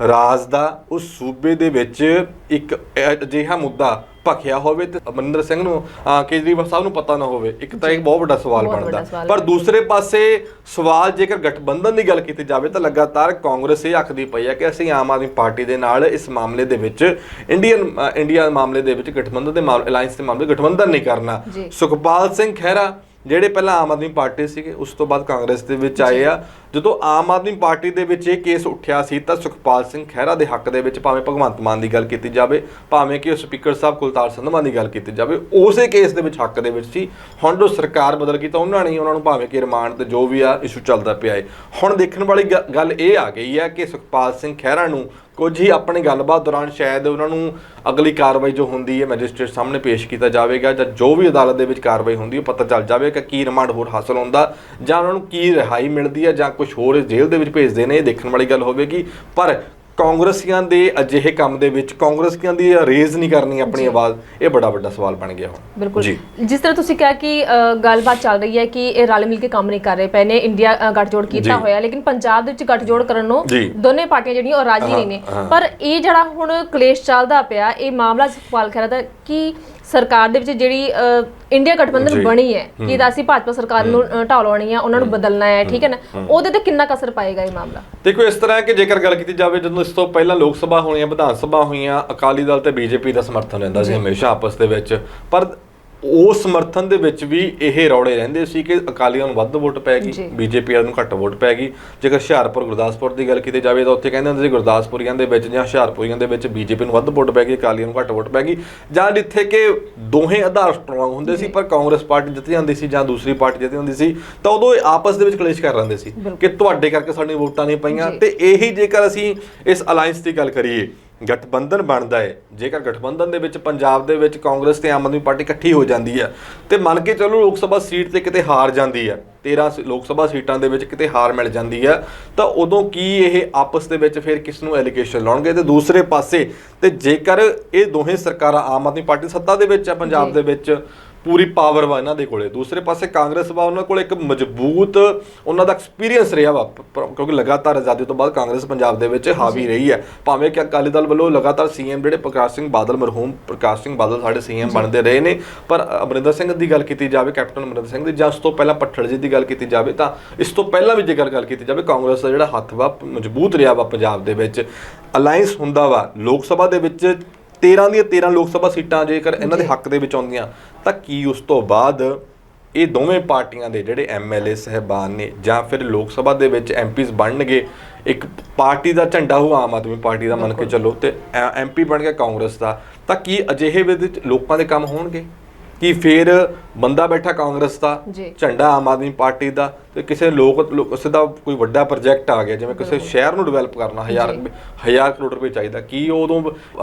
S2: ਰਾਜ ਦਾ ਉਸ ਸੂਬੇ ਦੇ ਵਿੱਚ ਇੱਕ ਅਜਿਹਾ ਮੁੱਦਾ ਭਖਿਆ ਹੋਵੇ ਤੇ ਅਮਰਿੰਦਰ ਸਿੰਘ ਨੂੰ ਕੇਜਰੀਵਾਲ ਸਾਹਿਬ ਨੂੰ ਪਤਾ ਨਾ ਹੋਵੇ ਇੱਕ ਤਾਂ ਇੱਕ ਬਹੁਤ ਵੱਡਾ ਸਵਾਲ ਬਣਦਾ। ਪਰ। ਦੂਸਰੇ ਪਾਸੇ ਸਵਾਲ ਜੇਕਰ ਗਠਬੰਧਨ ਦੀ ਗੱਲ ਕੀਤੀ ਜਾਵੇ ਤਾਂ ਲਗਾਤਾਰ ਕਾਂਗਰਸ ਇਹ ਆਖਦੀ ਪਈ ਹੈ ਕਿ ਅਸੀਂ ਆਮ ਆਦਮੀ ਪਾਰਟੀ ਦੇ ਨਾਲ ਇਸ ਮਾਮਲੇ ਦੇ ਵਿੱਚ ਇੰਡੀਅਨ ਇੰਡੀਆ ਮਾਮਲੇ ਦੇ ਵਿੱਚ ਗਠਬੰਧਨ ਦੇ ਮਾਮਲੇ ਅਲਾਈਅੰਸ ਦੇ ਮਾਮਲੇ ਗਠਬੰਧਨ ਨਹੀਂ ਕਰਨਾ। ਸੁਖਪਾਲ ਸਿੰਘ ਖਹਿਰਾ ਜਿਹੜੇ ਪਹਿਲਾਂ ਆਮ ਆਦਮੀ ਪਾਰਟੀ ਸੀਗੇ ਉਸ ਤੋਂ ਬਾਅਦ ਕਾਂਗਰਸ ਦੇ ਵਿੱਚ ਆਏ ਆ। ਜਦੋਂ ਆਮ ਆਦਮੀ ਪਾਰਟੀ ਦੇ ਵਿੱਚ ਇਹ ਕੇਸ ਉੱਠਿਆ ਸੀ ਤਾਂ ਸੁਖਪਾਲ ਸਿੰਘ ਖਹਿਰਾ ਦੇ ਹੱਕ ਦੇ ਵਿੱਚ ਭਾਵੇਂ ਭਗਵੰਤ ਮਾਨ ਦੀ ਗੱਲ ਕੀਤੀ ਜਾਵੇ, ਭਾਵੇਂ ਕਿ ਉਹ ਸਪੀਕਰ ਸਾਹਿਬ ਕੁਲਤਾਰ ਸੰਧਵਾ ਦੀ ਗੱਲ ਕੀਤੀ ਜਾਵੇ, ਉਸੇ ਕੇਸ ਦੇ ਵਿੱਚ ਹੱਕ ਦੇ ਵਿੱਚ ਸੀ। ਹੁਣ ਜੋ ਸਰਕਾਰ ਬਦਲ ਗਈ ਤਾਂ ਉਹਨਾਂ ਨੇ ਉਹਨਾਂ ਨੂੰ ਭਾਵੇਂ ਕਿ ਰਿਮਾਂਡ ਤੇ ਜੋ ਵੀ ਆ ਇਸ਼ੂ ਚੱਲਦਾ ਪਿਆ ਹੈ ਹੁਣ ਦੇਖਣ ਵਾਲੀ ਗ- ਗੱਲ ਇਹ ਆ ਗਈ ਹੈ ਕਿ ਸੁਖਪਾਲ ਸਿੰਘ ਖਹਿਰਾ ਨੂੰ ਕੁਝ ਹੀ ਆਪਣੀ ਗੱਲਬਾਤ ਦੌਰਾਨ ਸ਼ਾਇਦ ਉਹਨਾਂ ਨੂੰ ਅਗਲੀ ਕਾਰਵਾਈ ਜੋ ਹੁੰਦੀ ਹੈ ਮੈਜਿਸਟ੍ਰੇਟ ਸਾਹਮਣੇ ਪੇਸ਼ ਕੀਤਾ ਜਾਵੇਗਾ ਜਾਂ ਜੋ ਵੀ ਅਦਾਲਤ ਦੇ ਵਿੱਚ ਕਾਰਵਾਈ ਹੁੰਦੀ ਹੈ ਉਹ ਪਤਾ ਚੱਲ ਜਾਵੇਗਾ ਕਿ ਕੀ ਰਿਮਾਂਡ ਹੋਰ ਹਾਸਲ ਹੁੰਦਾ ਜਾਂ ਉਹਨਾਂ ਨੂੰ ਕੀ ਰਿਹਾਈ ਮਿਲਦੀ ਹੈ ਜਾਂ ਕੁਝ ਹੋਰ ਜੇਲ੍ਹ ਦੇ ਵਿੱਚ ਭੇਜਦੇ ਨੇ ਇਹ ਦੇਖਣ ਵਾਲੀ ਗੱਲ ਹੋਵੇਗੀ ਪਰ ਕਾਂਗਰਸੀਆਂ ਦੇ ਅਜਿਹੇ ਕੰਮ ਦੇ ਵਿੱਚ ਕਾਂਗਰਸੀਆਂ ਦੀ ਰੇਜ਼ ਨਹੀਂ ਕਰਨੀ ਆਪਣੀ ਆਵਾਜ਼ ਇਹ ਬੜਾ ਵੱਡਾ ਸਵਾਲ ਬਣ ਗਿਆ ਹੁਣ
S1: ਬਿਲਕੁਲ ਜਿਸ ਤਰ੍ਹਾਂ ਤੁਸੀਂ ਕਿਹਾ ਕਿ ਗੱਲਬਾਤ ਚੱਲ ਰਹੀ ਹੈ ਕਿ ਇਹ ਰਲ ਮਿਲ ਕੇ ਕੰਮ ਨਹੀਂ ਕਰ ਰਹੇ ਪਏ ਨੇ ਇੰਡੀਆ ਗੱਠਜੋੜ ਕੀਤਾ। ਹੋਇਆ ਲੇਕਿਨ ਪੰਜਾਬ ਦੇ ਵਿੱਚ ਗੱਠਜੋੜ ਕਰਨ ਨੂੰ। ਦੋਨੇ ਪਾਰਟੀਆਂ ਜਿਹੜੀਆਂ ਉਹ ਰਾਜੀ ਨਹੀਂ ਨੇ। ਪਰ ਇਹ ਜਿਹੜਾ ਹੁਣ ਕਲੇਸ਼ ਚੱਲਦਾ ਪਿਆ ਇਹ ਮਾਮਲਾ ਸੁਖਪਾਲ ਖਹਿਰਾ ਦਾ ਕਿ ਸਰਕਾਰ ਦੇ ਵਿੱਚ ਜਿਹੜੀ ਇੰਡੀਆ ਗਠਬੰਧਨ। ਬਣੀ ਹੈ ਕਿ ਤਾਂ ਅਸੀਂ ਭਾਜਪਾ ਸਰਕਾਰ ਨੂੰ ਲਾਉਣੀ ਹੈ ਉਹਨਾਂ ਨੂੰ ਬਦਲਣਾ ਹੈ ਠੀਕ ਹੈ ਨਾ? ਉਹਦੇ ਤੇ ਕਿੰਨਾ ਕੁ ਅਸਰ ਪਾਏਗਾ ਇਹ ਮਾਮਲਾ?
S2: ਦੇਖੋ ਇਸ ਤਰ੍ਹਾਂ ਕਿ ਜੇਕਰ ਗੱਲ ਕੀਤੀ ਜਾਵੇ ਜਦੋਂ ਇਸ ਤੋਂ ਪਹਿਲਾਂ ਲੋਕ ਸਭਾ ਹੋਈਆਂ ਵਿਧਾਨ ਸਭਾ ਹੋਈਆਂ ਅਕਾਲੀ ਦਲ ਤੇ ਬੀਜੇਪੀ ਦਾ ਸਮਰਥਨ ਰਹਿੰਦਾ ਸੀ ਹਮੇਸ਼ਾ ਆਪਸ ਦੇ ਵਿੱਚ ਪਰ ਉਸ ਸਮਰਥਨ ਦੇ ਵਿੱਚ ਵੀ ਇਹ ਰੌਲੇ ਰਹਿੰਦੇ ਸੀ ਕਿ ਅਕਾਲੀਆਂ ਨੂੰ ਵੱਧ ਵੋਟ ਪੈਗੀ
S1: ਜੀ।
S2: ਬੀਜੇਪੀ ਨੂੰ ਘੱਟ ਵੋਟ ਪੈਗੀ ਜੇਕਰ ਹੁਸ਼ਿਆਰਪੁਰ ਗੁਰਦਾਸਪੁਰ ਦੀ ਗੱਲ ਕੀਤੀ ਜਾਵੇ ਤਾਂ ਉੱਥੇ ਕਹਿੰਦੇ ਹੁੰਦੇ ਸੀ ਗੁਰਦਾਸਪੁਰੀਆਂ ਦੇ ਵਿੱਚ ਜਾਂ ਹੁਸ਼ਿਆਰਪੁਰੀਆਂ ਦੇ ਵਿੱਚ ਬੀਜੇਪੀ ਨੂੰ ਵੱਧ ਵੋਟ ਪੈਗੀ ਅਕਾਲੀਆਂ ਨੂੰ ਘੱਟ ਵੋਟ ਪੈਗੀ ਜਾਂ ਜਿੱਥੇ ਕਿ ਦੋਹੇ ਆਧਾਰ ਸਟਰੋਂਗ ਹੁੰਦੇ ਸੀ ਪਰ ਕਾਂਗਰਸ ਪਾਰਟੀ ਜਿੱਤ ਜਾਂਦੀ ਸੀ ਜਾਂ ਦੂਸਰੀ ਪਾਰਟੀ ਜਿੱਤ ਜਾਂਦੀ ਸੀ ਤਾਂ ਉਦੋਂ ਇਹ ਆਪਸ ਦੇ ਵਿੱਚ ਕਲੇਸ਼ ਕਰ ਲੈਂਦੇ ਸੀ ਕਿ ਤੁਹਾਡੇ ਕਰਕੇ ਸਾਡੀਆਂ ਵੋਟਾਂ ਨਹੀਂ ਪਈਆਂ। ਤੇ ਇਹੀ ਜੇਕਰ ਅਸੀਂ ਇਸ ਅਲਾਈਅੰਸ ਦੀ ਗੱਲ ਕਰੀਏ ਗਠਬੰਧਨ ਬਣਦਾ ਹੈ ਜੇਕਰ ਗਠਬੰਧਨ ਦੇ ਵਿੱਚ ਪੰਜਾਬ ਦੇ ਵਿੱਚ ਕਾਂਗਰਸ ਤੇ ਆਮ ਆਦਮੀ ਪਾਰਟੀ ਇਕੱਠੀ ਹੋ ਜਾਂਦੀ ਹੈ ਤੇ ਮੰਨ ਕੇ ਚੱਲੋ ਲੋਕ ਸਭਾ ਸੀਟ ਤੇ ਕਿਤੇ ਹਾਰ ਜਾਂਦੀ ਹੈ 13 ਸ- ਲੋਕ ਸਭਾ ਸੀਟਾਂ ਦੇ ਵਿੱਚ ਕਿਤੇ ਹਾਰ ਮਿਲ ਜਾਂਦੀ ਹੈ ਤਾਂ ਉਦੋਂ ਕੀ ਇਹ ਆਪਸ ਦੇ ਵਿੱਚ ਫਿਰ ਕਿਸ ਨੂੰ ਐਲੀਗੇਸ਼ਨ ਲਾਉਣਗੇ ਤੇ ਦੂਸਰੇ ਪਾਸੇ ਤੇ ਜੇਕਰ ਇਹ ਦੋਹੇ ਸਰਕਾਰਾਂ ਆਮ ਆਦਮੀ ਪਾਰਟੀ ਸੱਤਾ ਦੇ ਵਿੱਚ ਹੈ ਪੰਜਾਬ। ਦੇ ਵਿੱਚ ਪੂਰੀ ਪਾਵਰ ਵਾ ਇਹਨਾਂ ਦੇ ਕੋਲੇ। ਦੂਸਰੇ ਪਾਸੇ ਕਾਂਗਰਸ ਵਾ ਉਹਨਾਂ ਕੋਲ ਇੱਕ ਮਜ਼ਬੂਤ ਉਹਨਾਂ ਦਾ ਐਕਸਪੀਰੀਅੰਸ ਰਿਹਾ ਵਾ। ਕਿਉਂਕਿ ਲਗਾਤਾਰ ਆਜ਼ਾਦੀ ਤੋਂ ਬਾਅਦ ਕਾਂਗਰਸ ਪੰਜਾਬ ਦੇ ਵਿੱਚ ਹਾਵੀ ਰਹੀ ਹੈ। ਭਾਵੇਂ ਕਿ ਅਕਾਲੀ ਦਲ ਵੱਲੋਂ ਲਗਾਤਾਰ ਸੀਐਮ ਜਿਹੜੇ ਪ੍ਰਕਾਸ਼ ਸਿੰਘ ਬਾਦਲ ਮਰਹੂਮ ਪ੍ਰਕਾਸ਼ ਸਿੰਘ ਬਾਦਲ ਸਾਡੇ ਸੀਐਮ ਬਣਦੇ ਰਹੇ ਨੇ ਪਰ ਅਮਰਿੰਦਰ ਸਿੰਘ ਦੀ ਗੱਲ ਕੀਤੀ ਜਾਵੇ ਕੈਪਟਨ ਅਮਰਿੰਦਰ ਸਿੰਘ ਦੀ ਜਾਂ ਉਸ ਤੋਂ ਪਹਿਲਾਂ ਪੱਠੜ ਜੀ ਦੀ ਗੱਲ ਕੀਤੀ ਜਾਵੇ ਤਾਂ ਇਸ ਤੋਂ ਪਹਿਲਾਂ ਵੀ ਜੇਕਰ ਗੱਲ ਕੀਤੀ ਜਾਵੇ ਕਾਂਗਰਸ ਦਾ ਜਿਹੜਾ ਹੱਥ ਵਾ ਮਜ਼ਬੂਤ ਰਿਹਾ ਵਾ ਪੰਜਾਬ ਦੇ ਵਿੱਚ। ਅਲਾਈਅੰਸ ਹੁੰਦਾ ਵਾ। ਲੋਕ ਸਭਾ ਦੇ ਵਿੱਚ 13 ਦੀਆਂ 13 ਲੋਕ ਸਭਾ ਸੀਟਾਂ ਜੇਕਰ ਇਹਨਾਂ ਦੇ ਹੱਕ ਦੇ ਵਿੱਚ ਆਉਂਦੀਆਂ ਤਾਂ ਕੀ ਉਸ ਤੋਂ ਬਾਅਦ ਇਹ ਦੋਵੇਂ ਪਾਰਟੀਆਂ ਦੇ ਜਿਹੜੇ ਐਮਐਲਏ ਸਹਿਬਾਨ ਨੇ ਜਾਂ ਫਿਰ ਲੋਕ ਸਭਾ ਦੇ ਵਿੱਚ ਐਮਪੀਸ ਬਣਨਗੇ ਇੱਕ ਪਾਰਟੀ ਦਾ ਝੰਡਾ ਹੋ ਆਮ ਆਦਮੀ ਪਾਰਟੀ ਦਾ ਮੰਨ ਕੇ ਚੱਲੋ ਤੇ ਐਮਪੀ ਬਣ ਗਿਆ ਕਾਂਗਰਸ ਦਾ ਤਾਂ ਕੀ ਅਜਿਹੇ ਵਿੱਚ ਲੋਕਾਂ ਦੇ ਕੰਮ ਹੋਣਗੇ? ਕਿ ਫਿਰ ਬੰਦਾ ਬੈਠਾ ਕਾਂਗਰਸ ਦਾ। ਝੰਡਾ ਆਮ ਆਦਮੀ ਪਾਰਟੀ ਦਾ ਤੇ ਕਿਸੇ ਲੋਕ ਕਿਸੇ ਦਾ ਕੋਈ ਵੱਡਾ ਪ੍ਰੋਜੈਕਟ ਆ ਗਿਆ ਜਿਵੇਂ ਕਿਸੇ ਸ਼ਹਿਰ ਨੂੰ ਡਿਵੈਲਪ ਕਰਨਾ ਹਜ਼ਾਰ। ਹਜ਼ਾਰ ਕਰੋੜ ਰੁਪਏ ਚਾਹੀਦਾ ਕੀ ਉਹ ਉਦੋਂ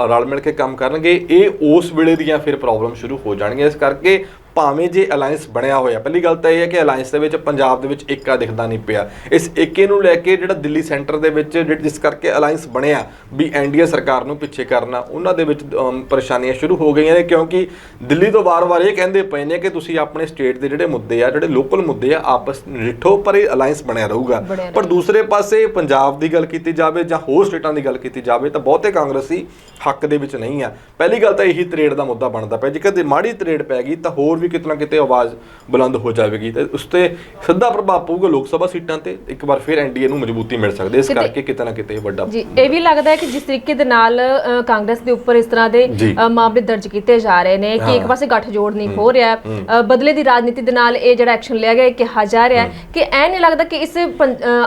S2: ਰਲ ਮਿਲ ਕੇ ਕੰਮ ਕਰਨਗੇ ਇਹ ਉਸ ਵੇਲੇ ਦੀਆਂ ਫਿਰ ਪ੍ਰੋਬਲਮ ਸ਼ੁਰੂ ਹੋ ਜਾਣਗੀਆਂ ਇਸ ਕਰਕੇ ਭਾਵੇਂ ਜੇ ਅਲਾਈਅੰਸ ਬਣਿਆ ਹੋਇਆ। ਪਹਿਲੀ ਗੱਲ ਤਾਂ ਇਹ ਹੈ ਕਿ ਅਲਾਈਅੰਸ ਦੇ ਵਿੱਚ ਪੰਜਾਬ ਦੇ ਵਿੱਚ ਏਕਾ ਦਿਖਦਾ ਨਹੀਂ ਪਿਆ। ਇਸ ਏਕੇ ਨੂੰ ਲੈ ਕੇ ਜਿਹੜਾ ਦਿੱਲੀ ਸੈਂਟਰ ਦੇ ਵਿੱਚ ਜਿਸ ਕਰਕੇ ਅਲਾਈਅੰਸ ਬਣਿਆ ਵੀ ਐਨਡੀਏ ਸਰਕਾਰ ਨੂੰ ਪਿੱਛੇ ਕਰਨਾ ਉਹਨਾਂ ਦੇ ਵਿੱਚ ਪਰੇਸ਼ਾਨੀਆਂ ਸ਼ੁਰੂ ਹੋ ਗਈਆਂ ਨੇ ਕਿਉਂਕਿ ਦਿੱਲੀ ਤੋਂ ਵਾਰ-ਵਾਰ ਇਹ ਕਹਿੰਦੇ ਪਏ ਨੇ ਕਿ ਤੁਸੀਂ ਆਪਣੇ ਸਟੇਟ ਦੇ ਜਿਹੜੇ ਮੁੱਦੇ ਆ ਜਿਹੜੇ ਲੋਕਲ ਮੁੱਦੇ ਆ ਆਪਸ ਨਿਠੋ ਪਰ ਇਹ ਅਲਾਈਅੰਸ ਬਣਿਆ ਰਹੂਗਾ। ਪਰ ਦੂਸਰੇ ਪਾਸੇ ਪੰਜਾਬ ਦੀ ਗੱਲ ਕੀਤੀ ਜਾਵੇ ਜਾਂ ਹੋਰ ਸਟੇਟਾਂ ਦੀ ਗੱਲ ਕੀਤੀ ਜਾਵੇ ਤਾਂ ਬਹੁਤੇ ਕਾਂਗਰਸੀ ਹੱਕ ਦੇ ਵਿੱਚ ਨਹੀਂ ਆ। ਪਹਿਲੀ ਗੱਲ ਤਾਂ ਇਹੀ ਤਰੇੜ ਦਾ ਮੁੱਦਾ ਬਣਦਾ ਪਿਆ। ਜੇਕਰ ਮਾੜੀ ਤਰੇੜ ਪੈ ਗਈ ਤਾਂ ਹੋਰ ਵੀ ਕਿਤੇ ਨਾ ਕਿਤੇ ਆਵਾਜ਼ ਬੁਲੰਦ ਹੋ ਜਾਵੇਗੀ ਤੇ ਉਸ ਤੇ ਸਿੱਧਾ ਪ੍ਰਭਾਵ ਪਊਗਾ ਲੋਕ ਸਭਾ ਸੀਟਾਂ ਤੇ ਇੱਕ ਵਾਰ ਫਿਰ ਐਨਡੀਏ ਨੂੰ ਮਜ਼ਬੂਤੀ ਮਿਲ ਸਕਦੀ ਇਸ ਕਰਕੇ ਕਿਤੇ ਨਾ ਕਿਤੇ ਵੱਡਾ
S1: ਜੀ ਇਹ ਵੀ ਲੱਗਦਾ ਹੈ ਕਿ ਜਿਸ ਤਰੀਕੇ ਦੇ ਨਾਲ ਕਾਂਗਰਸ ਦੇ ਉੱਪਰ ਇਸ ਤਰ੍ਹਾਂ ਦੇ ਮਾਮਲੇ ਦਰਜ ਕੀਤੇ ਜਾ ਰਹੇ ਨੇ ਕਿ ਇੱਕ। ਪਾਸੇ ਗੱਠਜੋੜ ਨਹੀਂ ਹੋ ਰਿਹਾ ਬਦਲੇ ਦੀ ਰਾਜਨੀਤੀ ਦੇ ਨਾਲ ਇਹ ਜਿਹੜਾ ਐਕਸ਼ਨ ਲਿਆ ਗਿਆ ਇਹ ਕਿਹਾ ਜਾ ਰਿਹਾ ਹੈ ਕਿ ਐ ਨਹੀਂ ਲੱਗਦਾ ਕਿ ਇਸ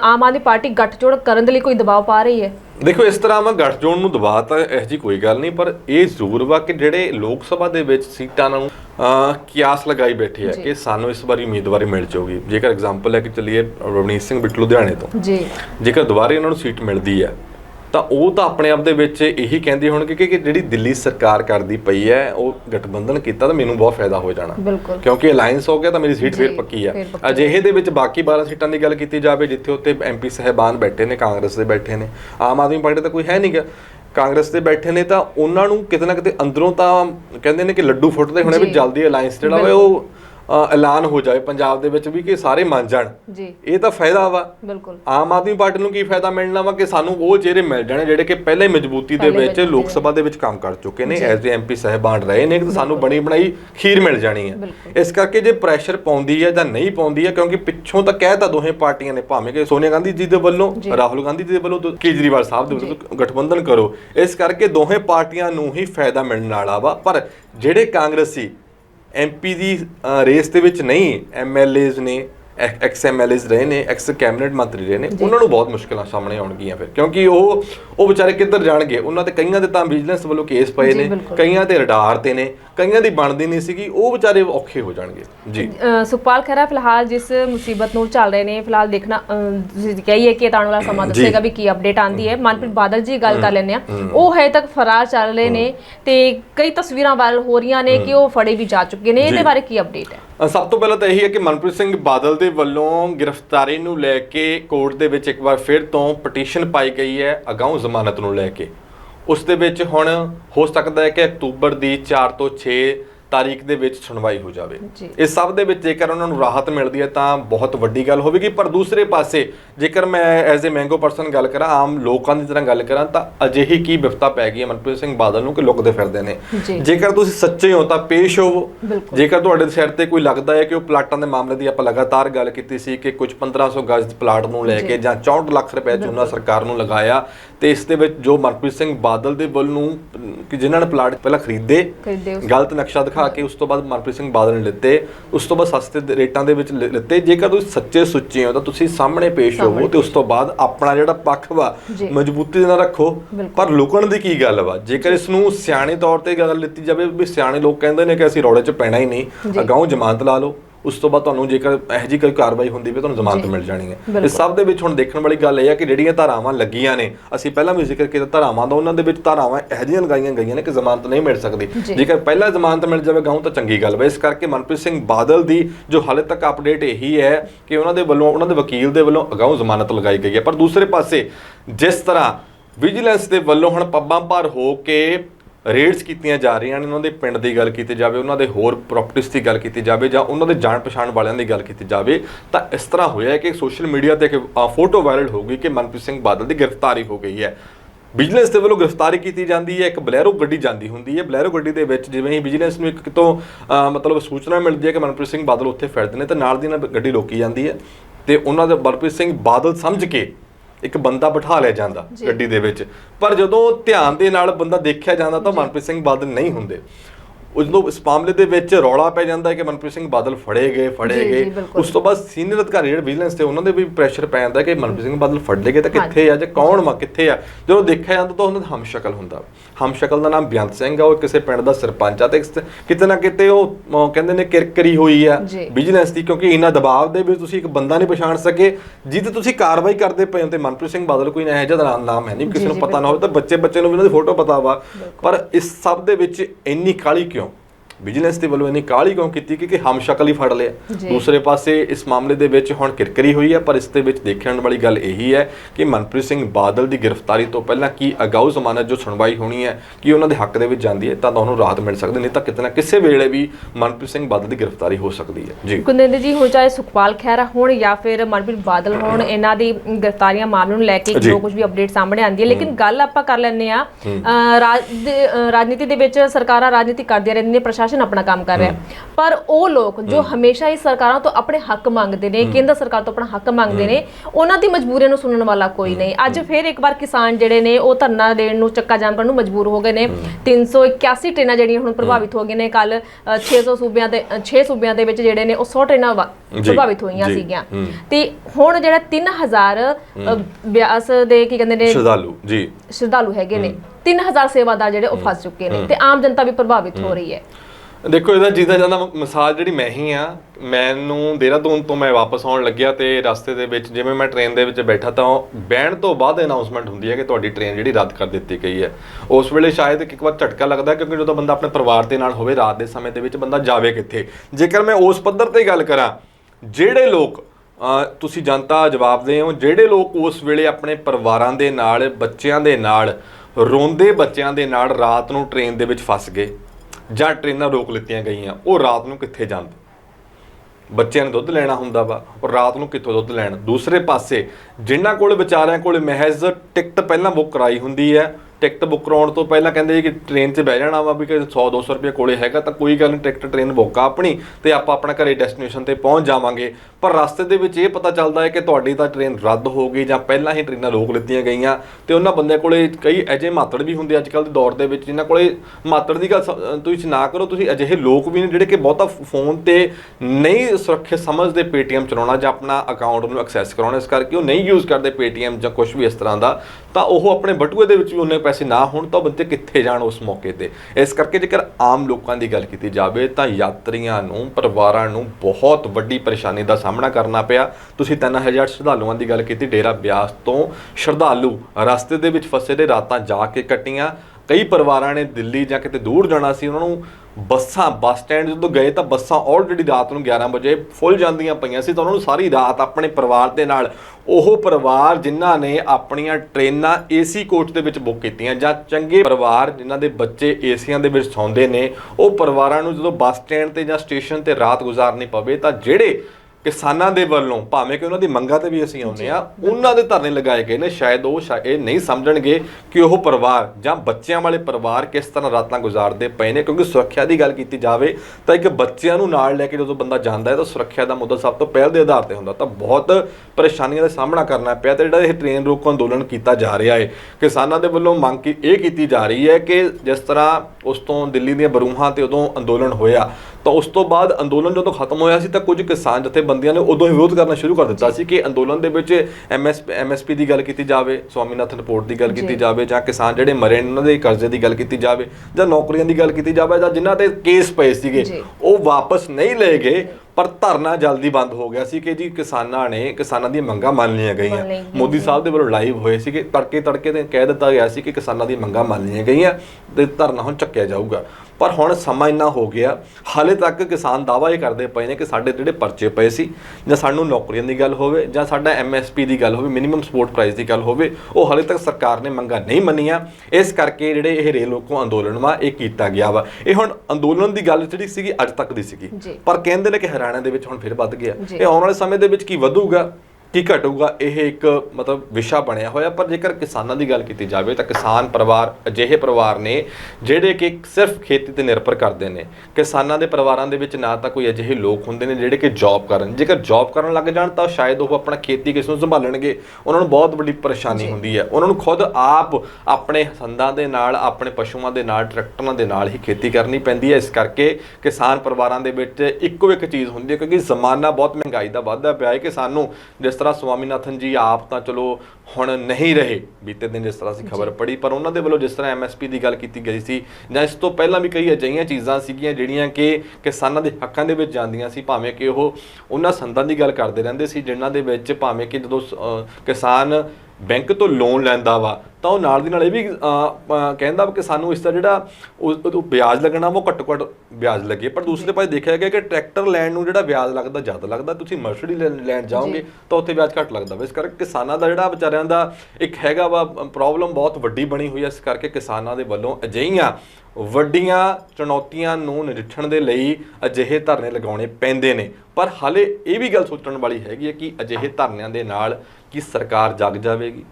S1: ਆਮ ਆਦਮੀ ਪਾਰਟੀ ਗੱਠਜੋੜ ਕਰਨ ਦੇ ਲਈ ਕੋਈ ਦਬਾਅ ਪਾ ਰਹੀ ਹੈ।
S2: ਦੇਖੋ ਇਸ ਤਰ੍ਹਾਂ ਮੈਂ ਗੱਠਜੋੜ ਨੂੰ ਦਬਾ ਤਾਂ ਇਹੋ ਜੀ ਕੋਈ ਗੱਲ ਨਹੀਂ ਪਰ ਇਹ ਜ਼ਰੂਰ ਵਾ ਕਿ ਜਿਹੜੇ ਲੋਕ ਸਭਾ ਦੇ ਵਿੱਚ ਸੀਟਾਂ ਨੂੰ ਕਿਆਸ ਲਗਾਈ ਬੈਠੇ ਆ
S1: ਜੀ।
S2: ਕਿ ਸਾਨੂੰ ਇਸ ਵਾਰੀ ਉਮੀਦਵਾਰੀ ਮਿਲ ਜਾਊਗੀ। ਜੇਕਰ ਐਗਜ਼ਾਮਪਲ ਲੈ ਕੇ ਚੱਲੀਏ ਰਵਨੀਤ ਸਿੰਘ ਬਿੱਟੂ ਲੁਧਿਆਣੇ ਤੋਂ।
S1: ਜੀ।
S2: ਜੇਕਰ ਦੁਬਾਰੇ ਉਹਨਾਂ ਨੂੰ ਸੀਟ ਮਿਲਦੀ ਹੈ ਤਾਂ ਉਹ ਤਾਂ ਆਪਣੇ ਆਪ ਦੇ ਵਿੱਚ ਇਹੀ ਕਹਿੰਦੇ ਹੋਣਗੇ ਕਿ ਜਿਹੜੀ ਦਿੱਲੀ ਸਰਕਾਰ ਕਰਦੀ ਪਈ ਹੈ ਉਹ ਗਠਬੰਧਨ ਕੀਤਾ ਤਾਂ ਮੈਨੂੰ ਬਹੁਤ ਫਾਇਦਾ ਹੋ ਜਾਣਾ। ਕਿਉਂਕਿ ਅਲਾਈਅੰਸ ਹੋ ਗਿਆ ਤਾਂ ਮੇਰੀ ਸੀਟ ਫੇਰ ਪੱਕੀ ਆ। ਅਜਿਹੇ ਦੇ ਵਿੱਚ ਬਾਕੀ 12 ਸੀਟਾਂ ਦੀ ਗੱਲ ਕੀਤੀ ਜਾਵੇ ਜਿੱਥੇ ਉੱਤੇ ਐਮਪੀ ਸਹਿਬਾਨ ਬੈਠੇ ਨੇ ਕਾਂਗਰਸ ਦੇ ਬੈਠੇ ਨੇ ਆਮ ਆਦਮੀ ਪਾਰਟੀ ਦਾ ਕੋਈ ਹੈ ਨਹੀਂਗਾ ਕਾਂਗਰਸ ਦੇ ਬੈਠੇ ਨੇ ਤਾਂ ਉਹਨਾਂ ਨੂੰ ਕਿਤੇ ਨਾ ਕਿਤੇ ਅੰਦਰੋਂ ਤਾਂ ਕਹਿੰਦੇ ਨੇ ਕਿ ਲੱਡੂ ਫੁੱਟਦੇ ਹੋਣੇ ਵੀ। ਜਲਦੀ ਅਲਾਈਅੰਸ ਜਿਹੜਾ ਵਾ ਉਹ ਐਲਾਨ ਹੋ ਜਾਏ ਪੰਜਾਬ ਦੇ ਵਿੱਚ ਵੀ ਕਿ ਸਾਰੇ ਮੰਨ ਜਾਣ।
S1: ਜੀ।
S2: ਇਹ ਤਾਂ ਫਾਇਦਾ ਵਾ।
S1: ਬਿਲਕੁਲ।
S2: ਆਮ ਆਦਮੀ ਪਾਰਟੀ ਨੂੰ ਕੀ ਫਾਇਦਾ ਮਿਲਣਾ ਵਾ ਕਿ ਸਾਨੂੰ ਉਹ ਚਿਹਰੇ ਮਿਲ ਜਾਣੇ ਜਿਹੜੇ ਕਿ ਪਹਿਲਾਂ ਹੀ ਮਜ਼ਬੂਤੀ ਦੇ ਵਿੱਚ ਲੋਕ
S1: ਦੇ
S2: ਸਭਾ ਦੇ ਵਿੱਚ ਕੰਮ ਕਰ ਚੁੱਕੇ ਨੇ ਐਜ਼ ਐਮਪੀ ਸਹਿਬਾਨ ਰਹੇ ਨੇ ਕਿ ਸਾਨੂੰ ਬਣੀ ਬਣਾਈ ਖੀਰ ਮਿਲ ਜਾਣੀ ਹੈ। ਇਸ ਕਰਕੇ ਜੇ ਪ੍ਰੈਸ਼ਰ ਪਾਉਂਦੀ ਹੈ ਜਾਂ ਨਹੀਂ ਪਾਉਂਦੀ ਹੈ ਕਿਉਂਕਿ ਪਿੱਛੋਂ ਤਾਂ ਕਹਿ ਤਾਂ ਦੋਹੇ ਪਾਰਟੀਆਂ ਨੇ ਭਾਵੇਂ ਕਿ ਸੋਨੀਆ ਗਾਂਧੀ ਜੀ ਦੇ ਵੱਲੋਂ। ਰਾਹੁਲ ਗਾਂਧੀ ਜੀ ਦੇ ਵੱਲੋਂ ਕੇਜਰੀਵਾਲ ਸਾਹਿਬ ਦੇ ਵੱਲੋਂ ਗਠਬੰਧਨ ਕਰੋ। ਇਸ ਕਰਕੇ ਦੋਹੇ ਪਾਰਟੀਆਂ ਨੂੰ ਹੀ ਫਾਇਦਾ ਮਿਲਣ ਵਾਲਾ ਵਾ। ਪਰ ਜਿਹੜੇ ਕਾਂਗਰਸੀ ਐਮਪੀ ਦੀ ਰੇਸ ਦੇ ਵਿੱਚ ਨਹੀਂ ਐਮਐਲਏਜ਼ ਨੇ ਐਕਸ ਐਮਐਲਏਜ਼ ਰਹੇ ਨੇ ਐਕਸ ਕੈਬਨਿਟ ਮੰਤਰੀ ਰਹੇ ਨੇ ਉਹਨਾਂ ਨੂੰ ਬਹੁਤ ਮੁਸ਼ਕਲਾਂ ਸਾਹਮਣੇ ਆਉਣਗੀਆਂ ਫਿਰ ਕਿਉਂਕਿ ਉਹ ਉਹ ਵਿਚਾਰੇ ਕਿੱਧਰ ਜਾਣਗੇ? ਉਹਨਾਂ ਤੇ ਕਈਆਂ ਦੇ ਤਾਂ ਵਿਜੀਲੈਂਸ ਵੱਲੋਂ ਕੇਸ ਪਏ ਨੇ। ਕਈਆਂ ਤੇ ਰਡਾਰ ਤੇ ਨੇ ਕਈਆਂ ਦੀ ਬਣਦੀ ਨਹੀਂ ਸੀਗੀ ਉਹ ਵਿਚਾਰੇ ਔਖੇ ਹੋ ਜਾਣਗੇ। ਜੀ।
S1: ਸੁਖਪਾਲ ਖਹਿਰਾ ਫਿਲਹਾਲ ਜਿਸ ਮੁਸੀਬਤ ਨੂੰ ਚੱਲ ਰਹੇ ਨੇ ਫਿਲਹਾਲ ਦੇਖਣਾ ਕਹੀਏ ਕਿ ਤਾਂ ਵਾਲਾ ਸਮਾਂ। ਦੱਸੇਗਾ ਵੀ ਕੀ ਅਪਡੇਟ ਆਂਦੀ ਹੈ। ਮਨਪ੍ਰੀਤ ਬਾਦਲ ਜੀ ਗੱਲ ਕਰ ਲੈਂਦੇ ਆ ਉਹ ਹਜੇ ਤੱਕ ਫਰਾਰ ਚੱਲ ਰਹੇ ਨੇ ਤੇ ਕਈ ਤਸਵੀਰਾਂ ਵਾਇਰਲ ਹੋ ਰਹੀਆਂ ਨੇ ਕਿ ਉਹ ਫੜੇ ਵੀ ਜਾ ਚੁੱਕੇ ਨੇ। ਇਹਦੇ। ਬਾਰੇ ਕੀ ਅਪਡੇਟ ਹੈ?
S2: ਸਭ ਤੋਂ ਪਹਿਲਾਂ ਤਾਂ ਇਹੀ ਹੈ ਕਿ ਮਨਪ੍ਰੀਤ ਸਿੰਘ ਬਾਦਲ ਦੇ ਵੱਲੋਂ ਗ੍ਰਿਫਤਾਰੀ ਨੂੰ ਲੈ ਕੇ ਕੋਰਟ ਦੇ ਵਿੱਚ ਇੱਕ ਵਾਰ ਫਿਰ ਤੋਂ ਪਟੀਸ਼ਨ ਪਾਈ ਗਈ ਹੈ ਅਗਾਊਂ ਜ਼ਮਾਨਤ ਨੂੰ ਲੈ ਕੇ। ਉਸ ਦੇ ਵਿੱਚ ਹੁਣ ਹੋ ਸਕਦਾ ਹੈ ਕਿ ਅਕਤੂਬਰ ਦੀ 4 ਤੋਂ 6 ਤਾਰੀਖ ਦੇ ਵਿੱਚ ਸੁਣਵਾਈ ਹੋ ਜਾਵੇ। ਇਸ ਸਭ ਦੇ ਵਿੱਚ ਜੇਕਰ ਉਹਨਾਂ ਨੂੰ ਰਾਹਤ ਮਿਲਦੀ ਹੈ ਤਾਂ ਬਹੁਤ ਵੱਡੀ ਗੱਲ ਹੋਵੇਗੀ ਪਰ ਦੂਸਰੇ ਪਾਸੇ ਜੇਕਰ ਮੈਂ ਐਜ਼ ਅ ਮੈਂਗੋ ਪਰਸਨ ਗੱਲ ਕਰਾਂ ਆਮ ਲੋਕਾਂ ਦੀ ਤਰ੍ਹਾਂ ਗੱਲ ਕਰਾਂ ਤਾਂ ਅਜਿਹੀ ਕੀ ਵਿਫਤਾ ਪੈ ਗਈ ਹੈ ਮਨਪ੍ਰੀਤ ਸਿੰਘ ਬਾਦਲ ਨੂੰ ਕਿ ਲੁਕਦੇ ਫਿਰਦੇ ਨੇ। ਜੇਕਰ ਤੁਸੀਂ ਸੱਚੇ ਹੋ ਤਾਂ ਪੇਸ਼ ਹੋਵੋ
S1: ਬਿਲਕੁਲ।
S2: ਜੇਕਰ ਤੁਹਾਡੇ ਸਿਰ ਤੇ ਕੋਈ ਲੱਗਦਾ ਹੈ ਕਿ ਉਹ ਪਲਾਟਾਂ ਦੇ ਮਾਮਲੇ ਦੀ ਆਪਾਂ ਲਗਾਤਾਰ ਗੱਲ ਕੀਤੀ ਸੀ ਕਿ ਕੁਝ 1500 ਗਜ਼ ਪਲਾਟ ਨੂੰ ਲੈ ਕੇ ਜਾਂ 64 ਲੱਖ ਰੁਪਏ ਚੂਨਾ ਸਰਕਾਰ ਨੂੰ ਲਗਾਇਆ ਤੇ ਇਸ ਦੇ ਵਿੱਚ ਜੋ ਮਨਪ੍ਰੀਤ ਸਿੰਘ ਬਾਦਲ ਦੇ ਵੱਲ ਨੂੰ ਕਿ ਜਿਨ੍ਹਾਂ ਨੇ ਪਲਾਟ ਪਹਿਲਾਂ ਖਰੀਦੇ
S1: ਖਰੀਦੇ ਉਸ-
S2: ਗਲਤ ਨਕਸ਼ਾ ਦਿਖਾ ਕੇ ਉਸ ਤੋਂ ਬਾਅਦ ਮਨਪ੍ਰੀਤ ਸਿੰਘ ਬਾਦਲ ਨੇ ਲਿੱਤੇ ਉਸ ਤੋਂ ਬਾਅਦ ਸਸਤੇ ਦੇ ਰੇਟਾਂ ਦੇ ਵਿੱਚ ਲਿ- ਲਿੱਤੇ ਜੇਕਰ ਤੁਸੀਂ ਸੱਚੇ ਸੁੱਚੇ ਹੋ ਤਾਂ ਤੁਸੀਂ ਸਾਹਮਣੇ ਪੇਸ਼ ਹੋਵੋ ਤੇ ਉਸ ਤੋਂ ਬਾਅਦ ਆਪਣਾ ਜਿਹੜਾ ਪੱਖ ਵਾ
S1: ਜੀ।
S2: ਮਜ਼ਬੂਤੀ ਦੇ ਨਾਲ ਰੱਖੋ। ਪਰ ਲੁਕਣ ਦੀ ਕੀ ਗੱਲ ਵਾ ਜੇਕਰ ਇਸ ਨੂੰ ਸਿਆਣੇ ਤੌਰ ਤੇ ਗੱਲ ਲਿੱਤੀ ਜਾਵੇ ਵੀ ਸਿਆਣੇ ਲੋਕ ਕਹਿੰਦੇ ਨੇ ਕਿ ਅਸੀਂ ਰੌਲੇ 'ਚ ਪੈਣਾ ਹੀ ਨਹੀਂ। ਅਗਾਊਂ ਜ਼ਮਾਨਤ ਲਾ ਲਓ ਉਸ ਤੋਂ ਬਾਅਦ ਤੁਹਾਨੂੰ ਜੇਕਰ ਇਹੋ ਜਿਹੀ ਕੋਈ ਕਾਰਵਾਈ ਹੁੰਦੀ ਵੀ ਤੁਹਾਨੂੰ ਜ਼ਮਾਨਤ। ਮਿਲ ਜਾਣੀ ਹੈ। ਇਸ ਸਭ ਦੇ ਵਿੱਚ ਹੁਣ ਦੇਖਣ ਵਾਲੀ ਗੱਲ ਇਹ ਹੈ ਕਿ ਜਿਹੜੀਆਂ ਧਾਰਾਵਾਂ ਲੱਗੀਆਂ ਨੇ ਅਸੀਂ ਪਹਿਲਾਂ ਵੀ ਜ਼ਿਕਰ ਕੀਤਾ ਧਾਰਾਵਾਂ ਦਾ ਉਹਨਾਂ ਦੇ ਵਿੱਚ ਧਾਰਾਵਾਂ ਇਹੋ ਜਿਹੀਆਂ ਲਗਾਈਆਂ ਗਈਆਂ ਨੇ ਕਿ ਜ਼ਮਾਨਤ ਨਹੀਂ ਮਿਲ ਸਕਦੀ। ਜੇਕਰ ਪਹਿਲਾਂ ਜ਼ਮਾਨਤ ਮਿਲ ਜਾਵੇ ਗਾਉਂ ਤਾਂ ਚੰਗੀ ਗੱਲ ਵਾ ਇਸ ਕਰਕੇ ਮਨਪ੍ਰੀਤ ਸਿੰਘ ਬਾਦਲ ਦੀ ਜੋ ਹਾਲੇ ਤੱਕ ਅਪਡੇਟ ਇਹੀ ਹੈ ਕਿ ਉਹਨਾਂ ਦੇ ਵੱਲੋਂ ਉਹਨਾਂ ਦੇ ਵਕੀਲ ਦੇ ਵੱਲੋਂ ਅਗਾਊਂ ਜ਼ਮਾਨਤ ਲਗਾਈ ਗਈ ਹੈ ਪਰ ਦੂਸਰੇ ਪਾਸੇ ਜਿਸ ਤਰ੍ਹਾਂ ਵਿਜੀਲੈਂਸ ਦੇ ਵੱਲੋਂ ਹੁਣ ਪੱਬਾਂ ਭਾਰ ਹੋ ਕੇ ਰੇਡਸ ਕੀਤੀਆਂ ਜਾ ਰਹੀਆਂ ਨੇ, ਉਹਨਾਂ ਦੇ ਪਿੰਡ ਦੀ ਗੱਲ ਕੀਤੀ ਜਾਵੇ, ਉਹਨਾਂ ਦੇ ਹੋਰ ਪ੍ਰਾਪਰਟੀਆਂ ਦੀ ਗੱਲ ਕੀਤੀ ਜਾਵੇ ਜਾਂ ਉਹਨਾਂ ਦੇ ਜਾਣ ਪਛਾਣ ਵਾਲਿਆਂ ਦੀ ਗੱਲ ਕੀਤੀ ਜਾਵੇ, ਤਾਂ ਇਸ ਤਰ੍ਹਾਂ ਹੋਇਆ ਕਿ ਸੋਸ਼ਲ ਮੀਡੀਆ ਤੇ ਇੱਕ ਫੋਟੋ ਵਾਇਰਲ ਹੋ ਗਈ ਕਿ ਮਨਪ੍ਰੀਤ ਸਿੰਘ ਬਾਦਲ ਦੀ ਗ੍ਰਿਫਤਾਰੀ ਹੋ ਗਈ ਹੈ। ਵਿਜੀਲੈਂਸ ਦੇ ਵੱਲੋਂ ਗ੍ਰਿਫਤਾਰੀ ਕੀਤੀ ਜਾਂਦੀ ਹੈ, ਇੱਕ ਬਲੈਰੋ ਗੱਡੀ ਜਾਂਦੀ ਹੁੰਦੀ ਹੈ। ਬਲੈਰੋ ਗੱਡੀ ਦੇ ਵਿੱਚ ਜਿਵੇਂ ਹੀ ਵਿਜੀਲੈਂਸ ਨੂੰ ਇੱਕ ਕਿਤੋਂ ਮਤਲਬ ਸੂਚਨਾ ਮਿਲਦੀ ਹੈ ਕਿ ਮਨਪ੍ਰੀਤ ਸਿੰਘ ਬਾਦਲ ਉੱਥੇ ਫਿਰਦੇ ਨੇ, ਤਾਂ ਨਾਲ ਦੀ ਨਾਲ ਗੱਡੀ ਰੋਕੀ ਜਾਂਦੀ ਹੈ। ਤੇ ਉਹਨਾਂ ਦੇ ਮਨਪ੍ਰੀਤ ਸਿੰਘ ਬਾਦਲ ਸਮਝ ਕੇ ਇੱਕ ਬੰਦਾ ਬਿਠਾ ਲਿਆ ਜਾਂਦਾ। ਗੱਡੀ ਦੇ ਵਿੱਚ। ਪਰ ਜਦੋਂ ਧਿਆਨ ਦੇ ਨਾਲ ਬੰਦਾ ਦੇਖਿਆ ਜਾਂਦਾ ਤਾਂ ਮਨਪ੍ਰੀਤ ਸਿੰਘ ਬਾਦਲ ਨਹੀਂ ਹੁੰਦੇ। ਉਦੋਂ ਇਸ ਮਾਮਲੇ ਦੇ ਵਿੱਚ ਰੌਲਾ ਪੈ ਜਾਂਦਾ ਹੈ ਕਿ ਮਨਪ੍ਰੀਤ ਸਿੰਘ ਬਾਦਲ ਫੜੇ ਗਏ ਫੜੇ ਗਏ। ਉਸ ਤੋਂ ਬਾਅਦ ਸੀਨੀਅਰ ਅਧਿਕਾਰੀ ਜਿਹੜੇ ਵਿਜੀਲੈਂਸ ਤੇ ਉਹਨਾਂ ਦੇ ਵੀ ਪ੍ਰੈਸ਼ਰ ਪੈ ਜਾਂਦਾ ਕਿ ਮਨਪ੍ਰੀਤ ਸਿੰਘ ਬਾਦਲ ਫੜ ਲਏ ਗਏ ਤਾਂ ਕਿੱਥੇ ਆ ਜਾਂ ਕੌਣ ਵਾ ਕਿੱਥੇ ਆ? ਜਦੋਂ ਦੇਖਿਆ ਜਾਂਦਾ ਤਾਂ ਉਹਨਾਂ ਦਾ ਹਮਸ਼ਕਲ ਹੁੰਦਾ। ਹਮਸ਼ਕਲ ਦਾ ਨਾਮ ਬੇਅੰਤ ਸਿੰਘ ਆ ਉਹ ਕਿਸੇ ਪਿੰਡ ਦਾ ਸਰਪੰਚ ਆ ਤੇ ਕਿਤੇ ਨਾ ਕਿਤੇ ਉਹ ਕਹਿੰਦੇ ਨੇ ਕਿਰਕਰੀ ਹੋਈ ਆ। ਵਿਜੀਲੈਂਸ ਦੀ ਕਿਉਂਕਿ ਇਹਨਾਂ ਦਬਾਅ ਦੇ ਵਿੱਚ ਤੁਸੀਂ ਇੱਕ ਬੰਦਾ ਨਹੀਂ ਪਛਾਣ ਸਕੇ ਜਿਹਦੇ ਤੁਸੀਂ ਕਾਰਵਾਈ ਕਰਦੇ ਪਏ ਹੋ ਤੇ ਮਨਪ੍ਰੀਤ ਸਿੰਘ ਬਾਦਲ ਕੋਈ ਇਹੋ ਜਿਹਾ ਨਾਮ- ਨਾਮ ਹੈ ਨਹੀਂ ਕਿਸੇ ਨੂੰ ਪਤਾ ਨਾ ਹੋਵੇ ਤਾਂ ਬੱਚੇ ਬੱਚੇ ਨੂੰ ਵੀ ਉਹਨਾਂ ਦੀ ਫੋਟੋ ਪਤਾ ਵਾ। ਪਰ ਇਸ ਸਭ ਦੇ ਵਿੱਚ ਇੰਨੀ ਕਾਲੀ ਕਿਉਂ? ਵਿਜੀਲੈਂਸ ਦੇ ਵੱਲੋਂ ਇੰਨੀ ਕਾਲੀ ਕਿਉਂ ਕੀਤੀ ਕਿ ਕਿ ਹਮ ਸ਼ਕਲ ਹੀ ਫੜ ਲਿਆ। ਦੂਸਰੇ ਪਾਸੇ ਇਸ ਮਾਮਲੇ ਦੇ ਵਿੱਚ ਹੁਣ ਕਿਰਕਰੀ ਹੋਈ ਹੈ ਪਰ ਇਸ ਦੇ ਵਿੱਚ ਦੇਖਣ ਵਾਲੀ ਗੱਲ ਇਹੀ ਹੈ ਕਿ ਮਨਪ੍ਰੀਤ ਸਿੰਘ ਬਾਦਲ ਦੀ ਗ੍ਰਿਫਤਾਰੀ ਤੋਂ ਪਹਿਲਾਂ ਕੀ ਅਗਾਊ ਜ਼ਮਾਨਤ ਜੋ ਸੁਣਵਾਈ ਹੋਣੀ ਹੈ ਕਿ ਉਹਨਾਂ ਦੇ ਹੱਕ ਦੇ ਵਿੱਚ ਜਾਂਦੀ ਹੈ ਤਾਂ ਤੁਹਾਨੂੰ ਰਾਹਤ ਮਿਲ ਸਕਦੀ ਨਹੀਂ ਤਾਂ ਕਿਤੇ ਨਾ ਕਿਸੇ ਵੇਲੇ ਵੀ ਮਨਪ੍ਰੀਤ ਸਿੰਘ ਬਾਦਲ ਦੀ ਗ੍ਰਿਫਤਾਰੀ ਹੋ ਸਕਦੀ ਹੈ। ਜੀ।
S1: ਕੁੰਦਿੰਦਰ ਜੀ ਹੁਣ ਚਾਹੇ ਸੁਖਪਾਲ ਖਹਿਰਾ ਹੋਣ ਜਾਂ ਫਿਰ ਮਨਪ੍ਰੀਤ ਬਾਦਲ ਹੋਣ ਇਹਨਾਂ ਦੀ ਗ੍ਰਿਫਤਾਰੀਆਂ ਮਾਮਲੇ ਨੂੰ ਲੈ ਕੇ
S2: ਜੀ।
S1: ਜੋ ਕੁਝ ਵੀ ਅਪਡੇਟ ਸਾਹਮਣੇ ਆਉਂਦੀ ਹੈ ਲੇਕਿਨ ਗੱਲ ਆਪਾਂ ਕਰ ਲੈਂਦੇ ਆ ਰਾਜਨੀਤੀ ਦੇ ਵਿੱਚ ਸਰਕਾਰਾਂ ਰਾਜਨੀਤੀ ਕਰਦੀਆਂ ਰਹਿੰਦੀਆਂ ਨੇ ਪ੍ਰਸ਼ਾਸਨ ਆਪਣਾ ਕੰਮ ਕਰ ਰਿਹਾ ਪਰ ਉਹ ਲੋਕ ਜੋ ਹਮੇਸ਼ਾ ਹੀ ਸਰਕਾਰਾਂ ਤੋਂ ਆਪਣੇ ਹੱਕ ਮੰਗਦੇ ਨੇ ਕੇਂਦਰ ਸਰਕਾਰ ਤੋਂ ਆਪਣਾ ਹੱਕ ਮੰਗਦੇ ਨੇ ਉਹਨਾਂ ਦੀ ਮਜਬੂਰੀਆਂ ਨੂੰ ਸੁਣਨ ਵਾਲਾ ਕੋਈ ਨਹੀਂ। ਅੱਜ ਫਿਰ ਇੱਕ ਵਾਰ ਕਿਸਾਨ ਜਿਹੜੇ ਨੇ ਉਹ ਧਰਨਾ ਦੇਣ ਨੂੰ ਚੱਕਾ ਜਾਮ ਕਰਨ ਨੂੰ ਮਜਬੂਰ ਹੋ ਗਏ ਨੇ। 381 ਟ੍ਰੇਨਾਂ ਜਿਹੜੀਆਂ ਹੁਣ ਪ੍ਰਭਾਵਿਤ ਹੋ। ਗਈਆਂ ਨੇ ਕੱਲ 600 ਸੂਬਿਆਂ ਦੇ 6 ਸੂਬਿਆਂ ਦੇ ਵਿੱਚ ਜਿਹੜੇ ਨੇ ਉਹ 100 ਟ੍ਰੇਨਾਂ ਪ੍ਰਭਾਵਿਤ ਹੋਈਆਂ ਸੀਗੀਆਂ। ਤੇ ਹੁਣ ਜਿਹੜਾ 3000 ਅ, ਬਿਆਸ ਦੇ ਕੀ ਕਹਿੰਦੇ ਨੇ?
S2: ਸ਼ਰਧਾਲੂ ਜੀ।
S1: ਸ਼ਰਧਾਲੂ ਹੈਗੇ ਨੇ। 3000 ਸੇਵਾਦਾਰ ਜਿਹੜੇ ਉਹ ਫਸ ਚੁੱਕੇ ਨੇ ਤੇ ਆਮ ਜਨਤਾ ਵੀ ਪ੍ਰਭਾਵਿਤ ਹੋ। ਰਹੀ ਹੈ।
S2: ਦੇਖੋ, ਇਹਦਾ ਜਿੱਦਾਂ ਜਾਂਦਾ ਮਿਸਾਲ ਜਿਹੜੀ ਮੈਂ ਹੀ ਆ, ਮੈਨੂੰ ਦੇਹਰਾਦੂਨ ਤੋਂ ਮੈਂ ਵਾਪਸ ਆਉਣ ਲੱਗਿਆ ਤੇ ਰਸਤੇ ਦੇ ਵਿੱਚ ਜਿਵੇਂ ਮੈਂ ਟ੍ਰੇਨ ਦੇ ਵਿੱਚ ਬੈਠਾ ਤਾਂ ਬਹਿਣ ਤੋਂ ਬਾਅਦ ਅਨਾਉਂਸਮੈਂਟ ਹੁੰਦੀ ਹੈ ਕਿ ਤੁਹਾਡੀ ਟ੍ਰੇਨ ਜਿਹੜੀ ਰੱਦ ਕਰ ਦਿੱਤੀ ਗਈ ਹੈ। ਉਸ ਵੇਲੇ ਸ਼ਾਇਦ ਇੱਕ ਵਾਰ ਝਟਕਾ ਲੱਗਦਾ ਕਿਉਂਕਿ ਜਦੋਂ ਬੰਦਾ ਆਪਣੇ ਪਰਿਵਾਰ ਦੇ ਨਾਲ ਹੋਵੇ, ਰਾਤ ਦੇ ਸਮੇਂ ਦੇ ਵਿੱਚ ਬੰਦਾ ਜਾਵੇ ਕਿੱਥੇ? ਜੇਕਰ ਮੈਂ ਉਸ ਪੱਧਰ ਤੇ ਗੱਲ ਕਰਾਂ, ਜਿਹੜੇ ਲੋਕ ਤੁਸੀਂ ਜਨਤਾ ਜਵਾਬਦੇ ਹੋ, ਜਿਹੜੇ ਲੋਕ ਉਸ ਵੇਲੇ ਆਪਣੇ ਪਰਿਵਾਰਾਂ ਦੇ ਨਾਲ, ਬੱਚਿਆਂ ਦੇ ਨਾਲ, ਰੋਂਦੇ ਬੱਚਿਆਂ ਦੇ ਨਾਲ ਰਾਤ ਨੂੰ ਟ੍ਰੇਨ ਦੇ ਵਿੱਚ ਫਸ ਗਏ ਜਾਂ ਟ੍ਰੇਨਾਂ ਰੋਕ ਲਿੱਤੀਆਂ ਗਈਆਂ, ਉਹ ਰਾਤ ਨੂੰ ਕਿੱਥੇ ਜਾਂਦੇ? ਬੱਚਿਆਂ ਨੇ ਦੁੱਧ ਲੈਣਾ ਹੁੰਦਾ ਵਾ ਔਰ ਰਾਤ ਨੂੰ ਕਿੱਥੋਂ ਦੁੱਧ ਲੈਣ? ਦੂਸਰੇ ਪਾਸੇ, ਜਿਨ੍ਹਾਂ ਕੋਲ ਵਿਚਾਰਿਆਂ ਕੋਲ ਮਹਿਜ਼ ਟਿਕਟ ਪਹਿਲਾਂ ਬੁੱਕ ਕਰਾਈ ਹੁੰਦੀ ਹੈ, ਟਿਕਟ ਬੁੱਕ ਕਰਾਉਣ ਤੋਂ ਪਹਿਲਾਂ ਕਹਿੰਦੇ ਕਿ ਟ੍ਰੇਨ 'ਚ ਬਹਿ ਜਾਣਾ ਵਾ ਵੀ ਕਿ 100 200 ਰੁਪਏ ਕੋਲੇ ਹੈਗਾ, ਤਾਂ ਕੋਈ ਗੱਲ ਨਹੀਂ ਟਿਕਟ, ਟ੍ਰੇਨ ਬੁੱਕ ਆ ਆਪਣੀ, ਤੇ ਆਪਾਂ ਆਪਣਾ ਘਰੇ ਡੈਸਟੀਨੇਸ਼ਨ ਤੇ ਪਹੁੰਚ ਜਾਵਾਂਗੇ। ਪਰ ਰਸਤੇ ਦੇ ਵਿੱਚ ਇਹ ਪਤਾ ਚੱਲਦਾ ਹੈ ਕਿ ਤੁਹਾਡੀ ਤਾਂ ਟ੍ਰੇਨ ਰੱਦ ਹੋ ਗਈ ਜਾਂ ਪਹਿਲਾਂ ਹੀ ਟ੍ਰੇਨਾਂ ਰੋਕ ਲਿੱਤੀਆਂ ਗਈਆਂ ਤੇ ਉਹਨਾਂ ਬੰਦਿਆਂ ਕੋਲੇ ਕਈ ਅਜੇ ਮਾਤੜ ਵੀ ਹੁੰਦੇ ਅੱਜ ਕੱਲ੍ਹ ਦੇ ਦੌਰ ਦੇ ਵਿੱਚ, ਜਿਨ੍ਹਾਂ ਕੋਲੇ ਮਾਤੜ ਦੀ ਗੱਲ ਸ- ਤੁਸੀਂ ਨਾ ਕਰੋ, ਤੁਸੀਂ ਅਜਿਹੇ ਲੋਕ ਵੀ ਨੇ ਜਿਹੜੇ ਕਿ ਬਹੁਤਾ ਫੋਨ ਤੇ ਨਹੀਂ ਸੁਰੱਖਿਅਤ ਸਮਝਦੇ Paytm ਚਲਾਉਣਾ ਜਾਂ ਆਪਣਾ ਅਕਾਊਂਟ ਨੂੰ ਐਕਸੈਸ ਕਰਾਉਣਾ, ਇਸ ਕਰਕੇ ਉਹ ਨਹੀਂ ਯੂਜ਼ ਕਰਦੇ Paytm ਜਾਂ ਕੁਝ ਵੀ ਇਸ ਤਰ੍ਹਾਂ ਦਾ, ਤਾਂ ਉਹ ਆਪਣੇ ਬਟੂਏ ਦੇ ਵਿੱਚ ਵੀ ਉਹਨੇ ਪੈਸੇ ਨਾ ਹੋਣ ਤਾਂ ਉਹ ਬੰਦੇ ਕਿੱਥੇ ਜਾਣ ਉਸ ਮੌਕੇ ਤੇ। ਇਸ ਕਰਕੇ ਜੇਕਰ ਆਮ ਲੋਕਾਂ ਦੀ ਗੱਲ ਕੀਤੀ ਜਾਵੇ ਤਾਂ ਯਾਤਰੀਆਂ ਨੂੰ, ਪਰਿਵਾਰਾਂ ਨੂੰ ਬਹੁਤ ਵੱਡੀ ਪਰੇਸ਼ਾਨੀ ਦਾ ਸਾਹਮਣਾ ਸਾਹਮਣਾ ਕਰਨਾ ਪਿਆ। ਤੁਸੀਂ 3000 ਸ਼ਰਧਾਲੂਆਂ ਦੀ ਗੱਲ ਕੀਤੀ, ਡੇਰਾ ਬਿਆਸ ਤੋਂ। ਸ਼ਰਧਾਲੂ ਰਸਤੇ ਦੇ ਵਿੱਚ ਫਸੇ ਦੇ ਰਾਤਾਂ ਜਾ ਕੇ ਕੱਟੀਆਂ। ਕਈ ਪਰਿਵਾਰਾਂ ਨੇ ਦਿੱਲੀ ਜਾਂ ਕਿਤੇ ਦੂਰ ਜਾਣਾ ਸੀ, ਉਹਨਾਂ ਨੂੰ ਬੱਸਾਂ, ਬੱਸ ਸਟੈਂਡ ਜਦੋਂ ਗਏ ਤਾਂ ਬੱਸਾਂ ਆਲਰੇਡੀ ਰਾਤ ਨੂੰ 11 ਵਜੇ ਫੁੱਲ ਜਾਂਦੀਆਂ ਪਈਆਂ ਸੀ, ਤਾਂ ਉਹਨਾਂ ਨੂੰ ਸਾਰੀ ਰਾਤ ਆਪਣੇ ਪਰਿਵਾਰ ਦੇ ਨਾਲ, ਉਹ ਪਰਿਵਾਰ ਜਿਨ੍ਹਾਂ ਨੇ ਆਪਣੀਆਂ ਟ੍ਰੇਨਾਂ ਏਸੀ ਕੋਚ ਦੇ ਵਿੱਚ ਬੁੱਕ ਕੀਤੀਆਂ ਜਾਂ ਚੰਗੇ ਪਰਿਵਾਰ ਜਿਨ੍ਹਾਂ ਦੇ ਬੱਚੇ ਏਸੀਆਂ ਦੇ ਵਿੱਚ ਸੌਂਦੇ ਨੇ, ਉਹ ਪਰਿਵਾਰਾਂ ਨੂੰ ਜਦੋਂ ਬੱਸ ਸਟੈਂਡ ਤੇ ਜਾਂ ਸਟੇਸ਼ਨ ਤੇ ਰਾਤ ਗੁਜ਼ਾਰਨੀ ਪਵੇ ਤਾਂ ਜਿਹੜੇ ਕਿਸਾਨਾਂ ਦੇ ਵੱਲੋਂ ਭਾਵੇਂ ਕਿ ਉਹਨਾਂ ਦੀ ਮੰਗਾਂ ਤੇ ਵੀ ਅਸੀਂ ਆਉਂਦੇ ਆ ਉਹਨਾਂ ਦੇ ਧਰਨੇ ਲਗਾਏ ਗਏ ਨੇ ਸ਼ਾਇਦ ਉਹ ਇਹ ਨਹੀਂ ਸਮਝਣਗੇ ਕਿ ਉਹ ਪਰਿਵਾਰ ਜਾਂ ਬੱਚਿਆਂ ਵਾਲੇ ਪਰਿਵਾਰ ਕਿਸ ਤਰ੍ਹਾਂ ਰਾਤਾਂ ਗੁਜ਼ਾਰਦੇ ਪਏ ਨੇ ਕਿਉਂਕਿ ਸੁਰੱਖਿਆ ਦੀ ਗੱਲ ਕੀਤੀ ਜਾਵੇ ਤਾਂ ਇੱਕ ਬੱਚਿਆਂ ਨੂੰ ਨਾਲ ਲੈ ਕੇ ਜਦੋਂ ਬੰਦਾ ਜਾਂਦਾ ਹੈ ਤਾਂ ਸੁਰੱਖਿਆ ਦਾ ਮੁੱਦਾ ਸਭ ਤੋਂ ਪਹਿਲ ਦੇ ਆਧਾਰ ਤੇ ਹੁੰਦਾ ਤਾਂ ਬਹੁਤ ਪਰੇਸ਼ਾਨੀਆਂ ਦਾ ਸਾਹਮਣਾ ਕਰਨਾ ਪਿਆ ਤੇ ਜਿਹੜਾ ਇਹ ਟ੍ਰੇਨ ਰੋਕੋ ਅੰਦੋਲਨ ਕੀਤਾ ਜਾ ਰਿਹਾ ਹੈ। ਕਿਸਾਨਾਂ ਦੇ ਵੱਲੋਂ ਮੰਗ ਕੀ ਇਹ ਕੀਤੀ ਜਾ ਰਹੀ ਹੈ ਕਿ ਜਿਸ ਤਰ੍ਹਾਂ ਉਸ ਤੋਂ ਦਿੱਲੀ ਦੀਆਂ ਬਰੂਹਾਂ ਤੇ ਉਦੋਂ ਅੰਦੋਲਨ ਹੋਇਆ ਤਾਂ ਉਸ ਤੋਂ ਬਾਅਦ ਅੰਦੋਲਨ ਜਦੋਂ ਖਤਮ ਹੋਇਆ ਸੀ ਤਾਂ ਕੁਝ ਕਿਸਾਨ ਜਥੇਬੰਦੀਆਂ ਨੇ ਉਦੋਂ ਹੀ ਵਿਰੋਧ ਕਰਨਾ ਸ਼ੁਰੂ ਕਰ ਦਿੱਤਾ ਸੀ ਕਿ ਅੰਦੋਲਨ ਦੇ ਵਿੱਚ ਐਮਐਸ ਐਮਐਸਪੀ ਦੀ ਗੱਲ ਕੀਤੀ ਜਾਵੇ ਸਵਾਮੀਨਾਥਨ ਰਿਪੋਰਟ ਦੀ ਗੱਲ ਕੀਤੀ। ਜਾਵੇ ਜਾਂ ਕਿਸਾਨ ਜਿਹੜੇ ਮਰੇ ਨੇ ਉਹਨਾਂ ਦੇ ਕਰਜ਼ੇ ਦੀ ਗੱਲ ਕੀਤੀ ਜਾਵੇ ਜਾਂ ਨੌਕਰੀਆਂ ਦੀ ਗੱਲ ਕੀਤੀ ਜਾਵੇ ਜਾਂ ਜਿਨ੍ਹਾਂ ਤੇ ਕੇਸ ਪਏ ਸੀਗੇ। ਉਹ ਵਾਪਸ ਨਹੀਂ ਲਏ ਗਏ ਪਰ ਧਰਨਾ ਜਲਦੀ ਬੰਦ ਹੋ ਗਿਆ ਸੀ ਕਿ ਜੀ ਕਿਸਾਨਾਂ ਨੇ ਕਿਸਾਨਾਂ ਦੀਆਂ ਮੰਗਾਂ ਮੰਨ ਲਈਆਂ ਗਈਆਂ। ਮੋਦੀ। ਸਾਹਿਬ ਦੇ ਵੱਲੋਂ ਲਾਈਵ ਹੋਏ ਸੀ ਕਿ ਤੜਕੇ ਤੜਕੇ ਤੇ ਕਹਿ ਦਿੱਤਾ ਗਿਆ ਸੀ ਕਿ ਕਿਸਾਨਾਂ ਦੀ ਮੰਗਾਂ ਮੰਨ ਲਈਆਂ ਗਈਆਂ ਤੇ ਧਰਨਾ ਹੁਣ ਚੱਕਿਆ ਜਾਊਗਾ। ਪਰ ਹੁਣ ਸਮਾਂ ਇੰਨਾ ਹੋ ਗਿਆ ਹਾਲੇ ਤੱਕ ਕਿਸਾਨ ਦਾਅਵਾ ਇਹ ਕਰਦੇ ਪਏ ਨੇ ਕਿ ਸਾਡੇ ਜਿਹੜੇ ਪਰਚੇ ਪਏ ਸੀ ਜਾਂ ਸਾਨੂੰ ਨੌਕਰੀਆਂ ਦੀ ਗੱਲ ਹੋਵੇ ਜਾਂ ਸਾਡਾ ਐਮਐਸਪੀ ਦੀ ਗੱਲ ਹੋਵੇ ਮਿਨੀਮਮ ਸਪੋਰਟ ਪ੍ਰਾਈਸ ਦੀ ਗੱਲ ਹੋਵੇ ਉਹ ਹਾਲੇ ਤੱਕ ਸਰਕਾਰ ਨੇ ਮੰਗਾਂ ਨਹੀਂ ਮੰਨੀਆਂ। ਇਸ ਕਰਕੇ ਜਿਹੜੇ ਇਹ ਰੇਲ ਰੋਕੋ ਅੰਦੋਲਨ ਵਾ ਇਹ ਕੀਤਾ ਗਿਆ ਵਾ। ਇਹ ਹੁਣ ਅੰਦੋਲਨ ਦੀ ਗੱਲ ਜਿਹੜੀ ਸੀਗੀ ਅੱਜ ਤੱਕ ਦੀ ਸੀਗੀ। ਪਰ ਕਹਿੰਦੇ ਨੇ ਕਿ ਹਰਿਆਣਾ ਦੇ ਵਿੱਚ ਹੁਣ ਫਿਰ ਵੱਧ ਗਿਆ। ਇਹ ਆਉਣ ਵਾਲੇ ਸਮੇਂ ਦੇ ਵਿੱਚ ਕੀ ਵਧੂਗਾ ਕੀ ਘਟੂਗਾ ਇਹ ਇੱਕ ਮਤਲਬ ਵਿਸ਼ਾ ਬਣਿਆ ਹੋਇਆ ਪਰ ਜੇਕਰ ਕਿਸਾਨਾਂ ਦੀ ਗੱਲ ਕੀਤੀ ਜਾਵੇ ਤਾਂ ਕਿਸਾਨ ਪਰਿਵਾਰ ਅਜਿਹੇ ਪਰਿਵਾਰ ਨੇ ਜਿਹੜੇ ਕਿ ਸਿਰਫ ਖੇਤੀ ਤੇ ਨਿਰਭਰ ਕਰਦੇ ਨੇ। ਕਿਸਾਨਾਂ ਦੇ ਪਰਿਵਾਰਾਂ ਦੇ ਵਿੱਚ ਨਾ ਤਾਂ ਕੋਈ ਅਜਿਹੇ ਲੋਕ ਹੁੰਦੇ ਨੇ ਜਿਹੜੇ ਕਿ ਜੌਬ ਕਰਨ। ਜੇਕਰ ਜੌਬ ਕਰਨ ਲੱਗ ਜਾਣ ਤਾਂ ਸ਼ਾਇਦ ਉਹ ਆਪਣਾ ਖੇਤੀ ਕਿਸ ਨੂੰ ਸੰਭਾਲਣਗੇ। ਉਹਨਾਂ ਨੂੰ ਬਹੁਤ ਵੱਡੀ ਪਰੇਸ਼ਾਨੀ ਹੁੰਦੀ ਹੈ। ਉਹਨਾਂ ਨੂੰ ਖੁਦ ਆਪ ਆਪਣੇ ਸੰਦਾਂ ਦੇ ਨਾਲ ਆਪਣੇ ਪਸ਼ੂਆਂ ਦੇ ਨਾਲ ਟਰੈਕਟਰਾਂ ਦੇ ਨਾਲ ਹੀ ਖੇਤੀ ਕਰਨੀ ਪੈਂਦੀ ਹੈ। ਇਸ ਕਰਕੇ ਕਿਸਾਨ ਪਰਿਵਾਰਾਂ ਦੇ ਵਿੱਚ ਇੱਕੋ ਇੱਕ ਚੀਜ਼ ਹੁੰਦੀ ਹੈ ਕਿਉਂਕਿ ਜ਼ਮਾਨਾ ਬਹੁਤ ਮਹਿੰਗਾਈ ਦਾ ਵਾਧਾ ਪਿਆ ਹੈ। ਕਿ ਸਾਨੂੰ ਜਿਸ ਤਰ੍ਹਾਂ ਸਵਾਮੀਨਾਥਨ ਜੀ ਆਪ ਤਾਂ ਚਲੋ ਹੁਣ ਨਹੀਂ ਰਹੇ। ਬੀਤੇ ਦਿਨ ਜਿਸ ਤਰ੍ਹਾਂ ਅਸੀਂ ਖਬਰ ਪੜ੍ਹੀ ਪਰ ਉਹਨਾਂ ਦੇ ਵੱਲੋਂ ਜਿਸ ਤਰ੍ਹਾਂ ਐਮਐਸਪੀ ਦੀ ਗੱਲ ਕੀਤੀ ਗਈ ਸੀ ਜਾਂ ਇਸ ਤੋਂ ਪਹਿਲਾਂ ਵੀ ਕਈ ਅਜਿਹੀਆਂ ਚੀਜ਼ਾਂ ਸੀਗੀਆਂ ਜਿਹੜੀਆਂ ਕਿ ਕਿਸਾਨਾਂ ਦੇ ਹੱਕਾਂ ਦੇ ਵਿੱਚ ਜਾਂਦੀਆਂ ਸੀ ਭਾਵੇਂ ਕਿ ਉਹ ਉਹਨਾਂ ਸੰਦਾਂ ਦੀ ਗੱਲ ਕਰਦੇ ਰਹਿੰਦੇ ਸੀ ਜਿਨ੍ਹਾਂ ਦੇ ਵਿੱਚ ਭਾਵੇਂ ਕਿ ਜਦੋਂ ਕਿਸਾਨ ਬੈਂਕ ਤੋਂ ਲੋਨ ਲੈਂਦਾ ਵਾ ਤਾਂ ਉਹ ਨਾਲ ਦੀ ਨਾਲ ਇਹ ਵੀ ਕਹਿੰਦਾ ਕਿ ਸਾਨੂੰ ਇਸ ਦਾ ਜਿਹੜਾ ਉਹ ਵਿਆਜ ਲੱਗਣਾ ਵਾ ਉਹ ਘੱਟੋ ਘੱਟ ਵਿਆਜ ਲੱਗੇ। ਪਰ ਦੂਸਰੇ ਪਾਸੇ ਦੇਖਿਆ ਗਿਆ ਕਿ ਟਰੈਕਟਰ ਲੈਣ ਨੂੰ ਜਿਹੜਾ ਵਿਆਜ ਲੱਗਦਾ ਜ਼ਿਆਦਾ ਲੱਗਦਾ। ਤੁਸੀਂ ਮਰਸਡੀ ਲੈਣ ਜਾਓਗੇ ਤਾਂ ਉੱਥੇ ਵਿਆਜ ਘੱਟ ਲੱਗਦਾ ਵਾ। ਇਸ ਕਰਕੇ ਕਿਸਾਨਾਂ ਦਾ ਜਿਹੜਾ ਵਿਚਾਰਿਆਂ ਦਾ ਇੱਕ ਹੈਗਾ ਵਾ ਪ੍ਰੋਬਲਮ ਬਹੁਤ ਵੱਡੀ ਬਣੀ ਹੋਈ ਹੈ ਇਸ ਕਰਕੇ ਕਿਸਾਨਾਂ ਦੇ ਵੱਲੋਂ ਅਜਿਹੀਆਂ ਵੱਡੀਆਂ ਚੁਣੌਤੀਆਂ ਨੂੰ ਨਜਿੱਠਣ ਦੇ ਲਈ ਅਜਿਹੇ ਧਰਨੇ ਲਗਾਉਣੇ ਪੈਂਦੇ ਨੇ। ਪਰ ਹਾਲੇ ਇਹ ਵੀ ਗੱਲ ਸੋਚਣ ਵਾਲੀ ਹੈਗੀ ਹੈ ਕਿ ਅਜਿਹੇ ਧਰਨਿਆਂ ਦੇ ਨਾਲ ਕੀ ਸਰਕਾਰ ਜਗ ਜਾਵੇਗੀ?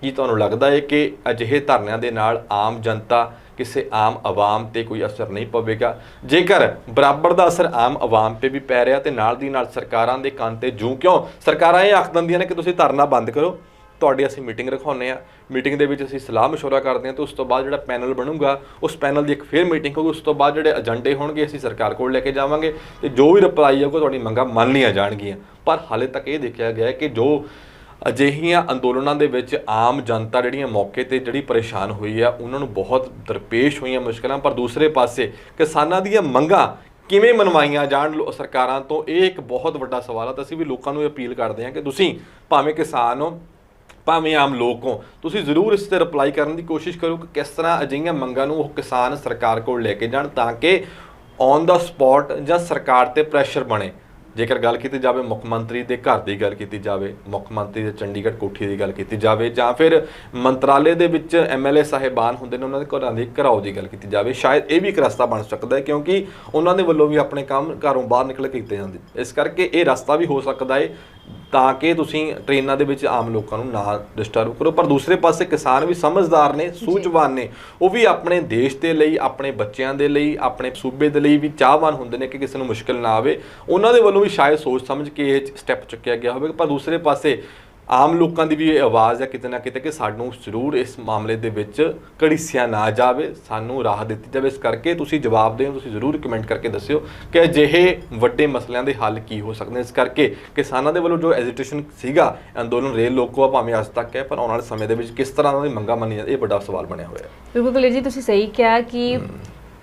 S2: ਕੀ ਤੁਹਾਨੂੰ ਲੱਗਦਾ ਹੈ ਕਿ ਅਜਿਹੇ ਧਰਨਿਆਂ ਦੇ ਨਾਲ ਆਮ ਜਨਤਾ ਕਿਸੇ ਆਮ ਆਵਾਮ ਤੇ ਕੋਈ ਅਸਰ ਨਹੀਂ ਪਵੇਗਾ? ਜੇਕਰ ਬਰਾਬਰ ਦਾ ਅਸਰ ਆਮ ਆਵਾਮ ਤੇ ਵੀ ਪੈ ਰਿਹਾ ਤੇ ਨਾਲ ਦੀ ਨਾਲ ਸਰਕਾਰਾਂ ਦੇ ਕੰਨ ਤੇ ਜੂ ਕਿਉਂ? ਸਰਕਾਰਾਂ ਇਹ ਆਖ ਦਿੰਦੀਆਂ ਨੇ ਕਿ ਤੁਸੀਂ ਧਰਨਾ ਬੰਦ ਕਰੋ। ਤੁਹਾਡੀ ਅਸੀਂ ਮੀਟਿੰਗ ਰਖਾਉਂਦੇ ਆ ਮੀਟਿੰਗ ਦੇ ਵਿੱਚ ਅਸੀਂ ਸਲਾਹ مشورہ ਕਰਦੇ ਹਾਂ ਤੇ ਉਸ ਤੋਂ ਬਾਅਦ ਜਿਹੜਾ ਪੈਨਲ ਬਣੂਗਾ ਉਸ ਪੈਨਲ ਦੀ ਇੱਕ ਫੇਰ ਮੀਟਿੰਗ ਹੋਊਗੀ ਉਸ ਤੋਂ ਬਾਅਦ ਜਿਹੜੇ ਏਜੰਡੇ ਹੋਣਗੇ ਅਸੀਂ ਸਰਕਾਰ ਕੋਲ ਲੈ ਕੇ ਜਾਵਾਂਗੇ ਤੇ ਜੋ ਵੀ ਰਿਪਲਾਈ ਆਊਗਾ ਤੁਹਾਡੀ ਮੰਗਾਂ ਮੰਨ ਲਈਆਂ ਜਾਣਗੀਆਂ ਪਰ ਹਾਲੇ ਤੱਕ ਇਹ ਦੇਖਿਆ ਗਿਆ ਹੈ ਕਿ ਜੋ ਅਜਿਹੀਆਂ ਅੰਦੋਲਨਾਂ ਦੇ ਵਿੱਚ ਆਮ ਜਨਤਾ ਜਿਹੜੀਆਂ ਮੌਕੇ ਤੇ ਜਿਹੜੀ ਪਰੇਸ਼ਾਨ ਹੋਈ ਆ ਉਹਨਾਂ ਨੂੰ ਬਹੁਤ ਦਰਪੇਸ਼ ਹੋਈਆਂ ਮੁਸ਼ਕਲਾਂ ਪਰ ਦੂਸਰੇ ਪਾਸੇ ਕਿਸਾਨਾਂ ਦੀਆਂ ਮੰਗਾਂ ਕਿਵੇਂ ਮਨਵਾਈਆਂ ਜਾਣ ਲੋ- ਸਰਕਾਰਾਂ ਤੋਂ ਇਹ ਇੱਕ ਬਹੁਤ ਵੱਡਾ ਸਵਾਲ ਆ ਤਾਂ ਅਸੀਂ ਵੀ ਲੋਕਾਂ ਨੂੰ ਇਹ ਅਪੀਲ ਕਰਦੇ ਹਾਂ ਕਿ ਤੁਸੀਂ ਭਾਵੇਂ ਕਿਸਾਨ ਹੋ ਭਾਵੇਂ ਆਮ ਲੋਕ ਹੋ ਤੁਸੀਂ ਜ਼ਰੂਰ ਇਸ ਤੇ ਰਿਪਲਾਈ ਕਰਨ ਦੀ ਕੋਸ਼ਿਸ਼ ਕਰੋ ਕਿ ਕਿਸ ਤਰ੍ਹਾਂ ਅਜਿਹੀਆਂ ਮੰਗਾਂ ਨੂੰ ਉਹ ਕਿਸਾਨ ਸਰਕਾਰ ਕੋਲ ਲੈ ਕੇ ਜਾਣ ਤਾਂ ਕਿ ਔਨ ਦਾ ਸਪੌਟ ਜਾਂ ਸਰਕਾਰ ਤੇ ਪ੍ਰੈਸ਼ਰ ਬਣੇ। ਜੇਕਰ ਗੱਲ ਕੀਤੀ ਜਾਵੇ ਮੁੱਖ ਮੰਤਰੀ ਦੇ ਘਰ ਦੀ ਗੱਲ ਕੀਤੀ ਜਾਵੇ, ਮੁੱਖ ਮੰਤਰੀ ਦੇ ਚੰਡੀਗੜ੍ਹ ਕੋਠੀ ਦੀ ਗੱਲ ਕੀਤੀ ਜਾਵੇ, ਜਾਂ ਫਿਰ ਮੰਤਰਾਲੇ ਦੇ ਵਿੱਚ ਐਮਐਲਏ ਸਾਹਿਬਾਨ ਹੁੰਦੇ ਨੇ, ਉਹਨਾਂ ਦੇ ਘਰਾਂ ਦੀ ਘਰਾਓ ਦੀ ਗੱਲ ਕੀਤੀ ਜਾਵੇ, ਸ਼ਾਇਦ ਇਹ ਵੀ ਇੱਕ ਰਸਤਾ ਬਣ ਸਕਦਾ ਹੈ, ਕਿਉਂਕਿ ਉਹਨਾਂ ਦੇ ਵੱਲੋਂ ਵੀ ਆਪਣੇ ਕੰਮ ਘਰੋਂ ਬਾਹਰ ਨਿਕਲ ਕੇ ਕੀਤੇ ਜਾਂਦੇ। ਇਸ ਕਰਕੇ ਇਹ ਰਸਤਾ ਵੀ ਹੋ ਸਕਦਾ ਹੈ ਤਾਂ ਕਿ ਤੁਸੀਂ ਟ੍ਰੇਨਾਂ ਦੇ ਵਿੱਚ ਆਮ ਲੋਕਾਂ ਨੂੰ ਨਾ ਡਿਸਟਰਬ ਕਰੋ। ਪਰ ਦੂਸਰੇ ਪਾਸੇ ਕਿਸਾਨ ਵੀ ਸਮਝਦਾਰ ਨੇ ਸੂਝਵਾਨ ਨੇ। ਉਹ ਵੀ ਆਪਣੇ ਦੇਸ਼ ਦੇ ਲਈ ਆਪਣੇ ਬੱਚਿਆਂ ਦੇ ਲਈ ਆਪਣੇ ਸੂਬੇ ਦੇ ਲਈ ਵੀ ਚਾਹਵਾਨ ਹੁੰਦੇ ਨੇ ਕਿ ਕਿਸੇ ਨੂੰ ਮੁਸ਼ਕਲ ਨਾ ਆਵੇ। ਉਹਨਾਂ ਦੇ ਵੱਲੋਂ ਵੀ ਸ਼ਾਇਦ ਸੋਚ ਸਮਝ ਕੇ ਇਹ ਸਟੈਪ ਚੁੱਕਿਆ ਗਿਆ ਹੋਵੇ। ਪਰ ਦੂਸਰੇ ਪਾਸੇ ਆਮ ਲੋਕਾਂ ਦੀ ਵੀ ਇਹ ਆਵਾਜ਼ ਹੈ ਕਿਤੇ ਨਾ ਕਿਤੇ ਕਿ ਸਾਨੂੰ ਜ਼ਰੂਰ ਇਸ ਮਾਮਲੇ ਦੇ ਵਿੱਚ ਘੜੀਸਿਆ ਨਾ ਜਾਵੇ, ਸਾਨੂੰ ਰਾਹ ਦਿੱਤੀ ਜਾਵੇ। ਇਸ ਕਰਕੇ ਤੁਸੀਂ ਜਵਾਬ ਦਿਓ ਤੁਸੀਂ ਜ਼ਰੂਰ ਕਮੈਂਟ ਕਰਕੇ ਦੱਸਿਓ ਕਿ ਅਜਿਹੇ ਵੱਡੇ ਮਸਲਿਆਂ ਦੇ ਹੱਲ ਕੀ ਹੋ ਸਕਦੇ ਇਸ ਕਰਕੇ ਕਿਸਾਨਾਂ ਦੇ ਵੱਲੋਂ ਜੋ ਐਜੀਟੇਸ਼ਨ ਸੀਗਾ, ਅੰਦੋਲਨ ਰੇਲ ਲੋਕੋ ਭਾਵੇਂ ਅੱਜ ਤੱਕ ਹੈ, ਪਰ ਆਉਣ ਵਾਲੇ ਸਮੇਂ ਦੇ ਵਿੱਚ ਕਿਸ ਤਰ੍ਹਾਂ ਉਹਨਾਂ ਦੀ ਮੰਗਾਂ ਮੰਨੀਆਂ ਇਹ ਵੱਡਾ ਸਵਾਲ ਬਣਿਆ ਹੋਇਆ ਹੈ।
S1: ਬਿਲਕੁਲ ਕਲੀਰ ਜੀ, ਤੁਸੀਂ ਸਹੀ ਕਿਹਾ ਕਿ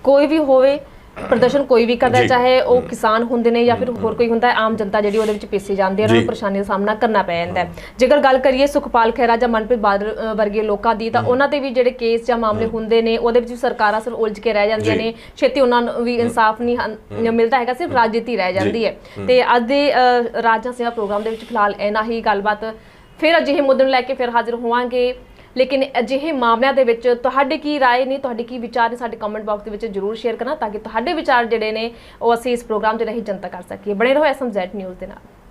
S1: ਕੋਈ ਵੀ ਹੋਵੇ ਪ੍ਰਦਰਸ਼ਨ ਕੋਈ ਵੀ ਕਰਦਾ। ਚਾਹੇ ਉਹ ਕਿਸਾਨ ਹੁੰਦੇ ਨੇ ਜਾਂ ਫਿਰ ਹੋਰ ਕੋਈ ਹੁੰਦਾ ਹੈ ਆਮ ਜਨਤਾ ਜਿਹੜੀ ਉਹਦੇ ਵਿੱਚ ਪੀਸੀ ਜਾਂਦੀ ਹੈ ਉਹਨਾਂ ਨੂੰ। ਪਰੇਸ਼ਾਨੀ ਦਾ ਸਾਹਮਣਾ ਕਰਨਾ ਪੈ ਜਾਂਦਾ ਹੈ। ਜੇਕਰ ਗੱਲ ਕਰੀਏ ਸੁਖਪਾਲ ਖਹਿਰਾ ਜਾਂ ਮਨਪ੍ਰੀਤ ਬਾਦਲ ਵਰਗੇ ਲੋਕਾਂ ਦੀ ਤਾਂ ਉਹਨਾਂ ਤੇ ਵੀ ਜਿਹੜੇ ਕੇਸ ਜਾਂ ਮਾਮਲੇ ਹੁੰਦੇ ਨੇ ਉਹਦੇ ਵਿੱਚ ਵੀ ਸਰਕਾਰਾਂ ਸਿਰ ਉਲਝ ਕੇ ਰਹਿ ਜਾਂਦੀਆਂ। ਨੇ। ਛੇਤੀ ਉਹਨਾਂ ਨੂੰ ਵੀ ਇਨਸਾਫ ਨਹੀਂ ਮਿਲਦਾ ਹੈਗਾ ਸਿਰਫ ਰਾਜਨੀਤੀ ਰਹਿ ਜਾਂਦੀ ਹੈ। ਤੇ ਅੱਜ ਦੇ ਰਾਜ ਸੇਵਾ ਪ੍ਰੋਗਰਾਮ ਦੇ ਵਿੱਚ ਫਿਲਹਾਲ ਇਹਨਾਂ ਹੀ ਗੱਲਬਾਤ। ਫਿਰ ਅਜਿਹੇ ਮੁੱਦੇ ਨੂੰ ਲੈ ਕੇ ਫਿਰ ਹਾਜ਼ਰ ਹੋਵਾਂਗੇ। ਲੇਕਿਨ ਅਜਿਹੇ ਮਾਮਲਿਆਂ ਦੇ ਵਿੱਚ ਤੁਹਾਡੇ ਕੀ رائے ਨੇ ਤੁਹਾਡੇ ਕੀ ਵਿਚਾਰ ਨੇ ਸਾਡੇ ਕਮੈਂਟ ਬਾਕਸ ਦੇ ਵਿੱਚ ਜਰੂਰ ਸ਼ੇਅਰ ਕਰਨਾ ਤਾਂ ਕਿ ਤੁਹਾਡੇ ਵਿਚਾਰ ਜਿਹੜੇ ਨੇ ਉਹ ਅਸੀਂ ਇਸ ਪ੍ਰੋਗਰਾਮ ਦੇ ਰਾਹੀਂ ਜਨਤਾ ਕਰ ਸਕੀਏ ਬਣੇ ਰਹੋ ਐਸਐਮਜ਼ੈਡ ਨਿਊਜ਼ ਦੇ ਨਾਲ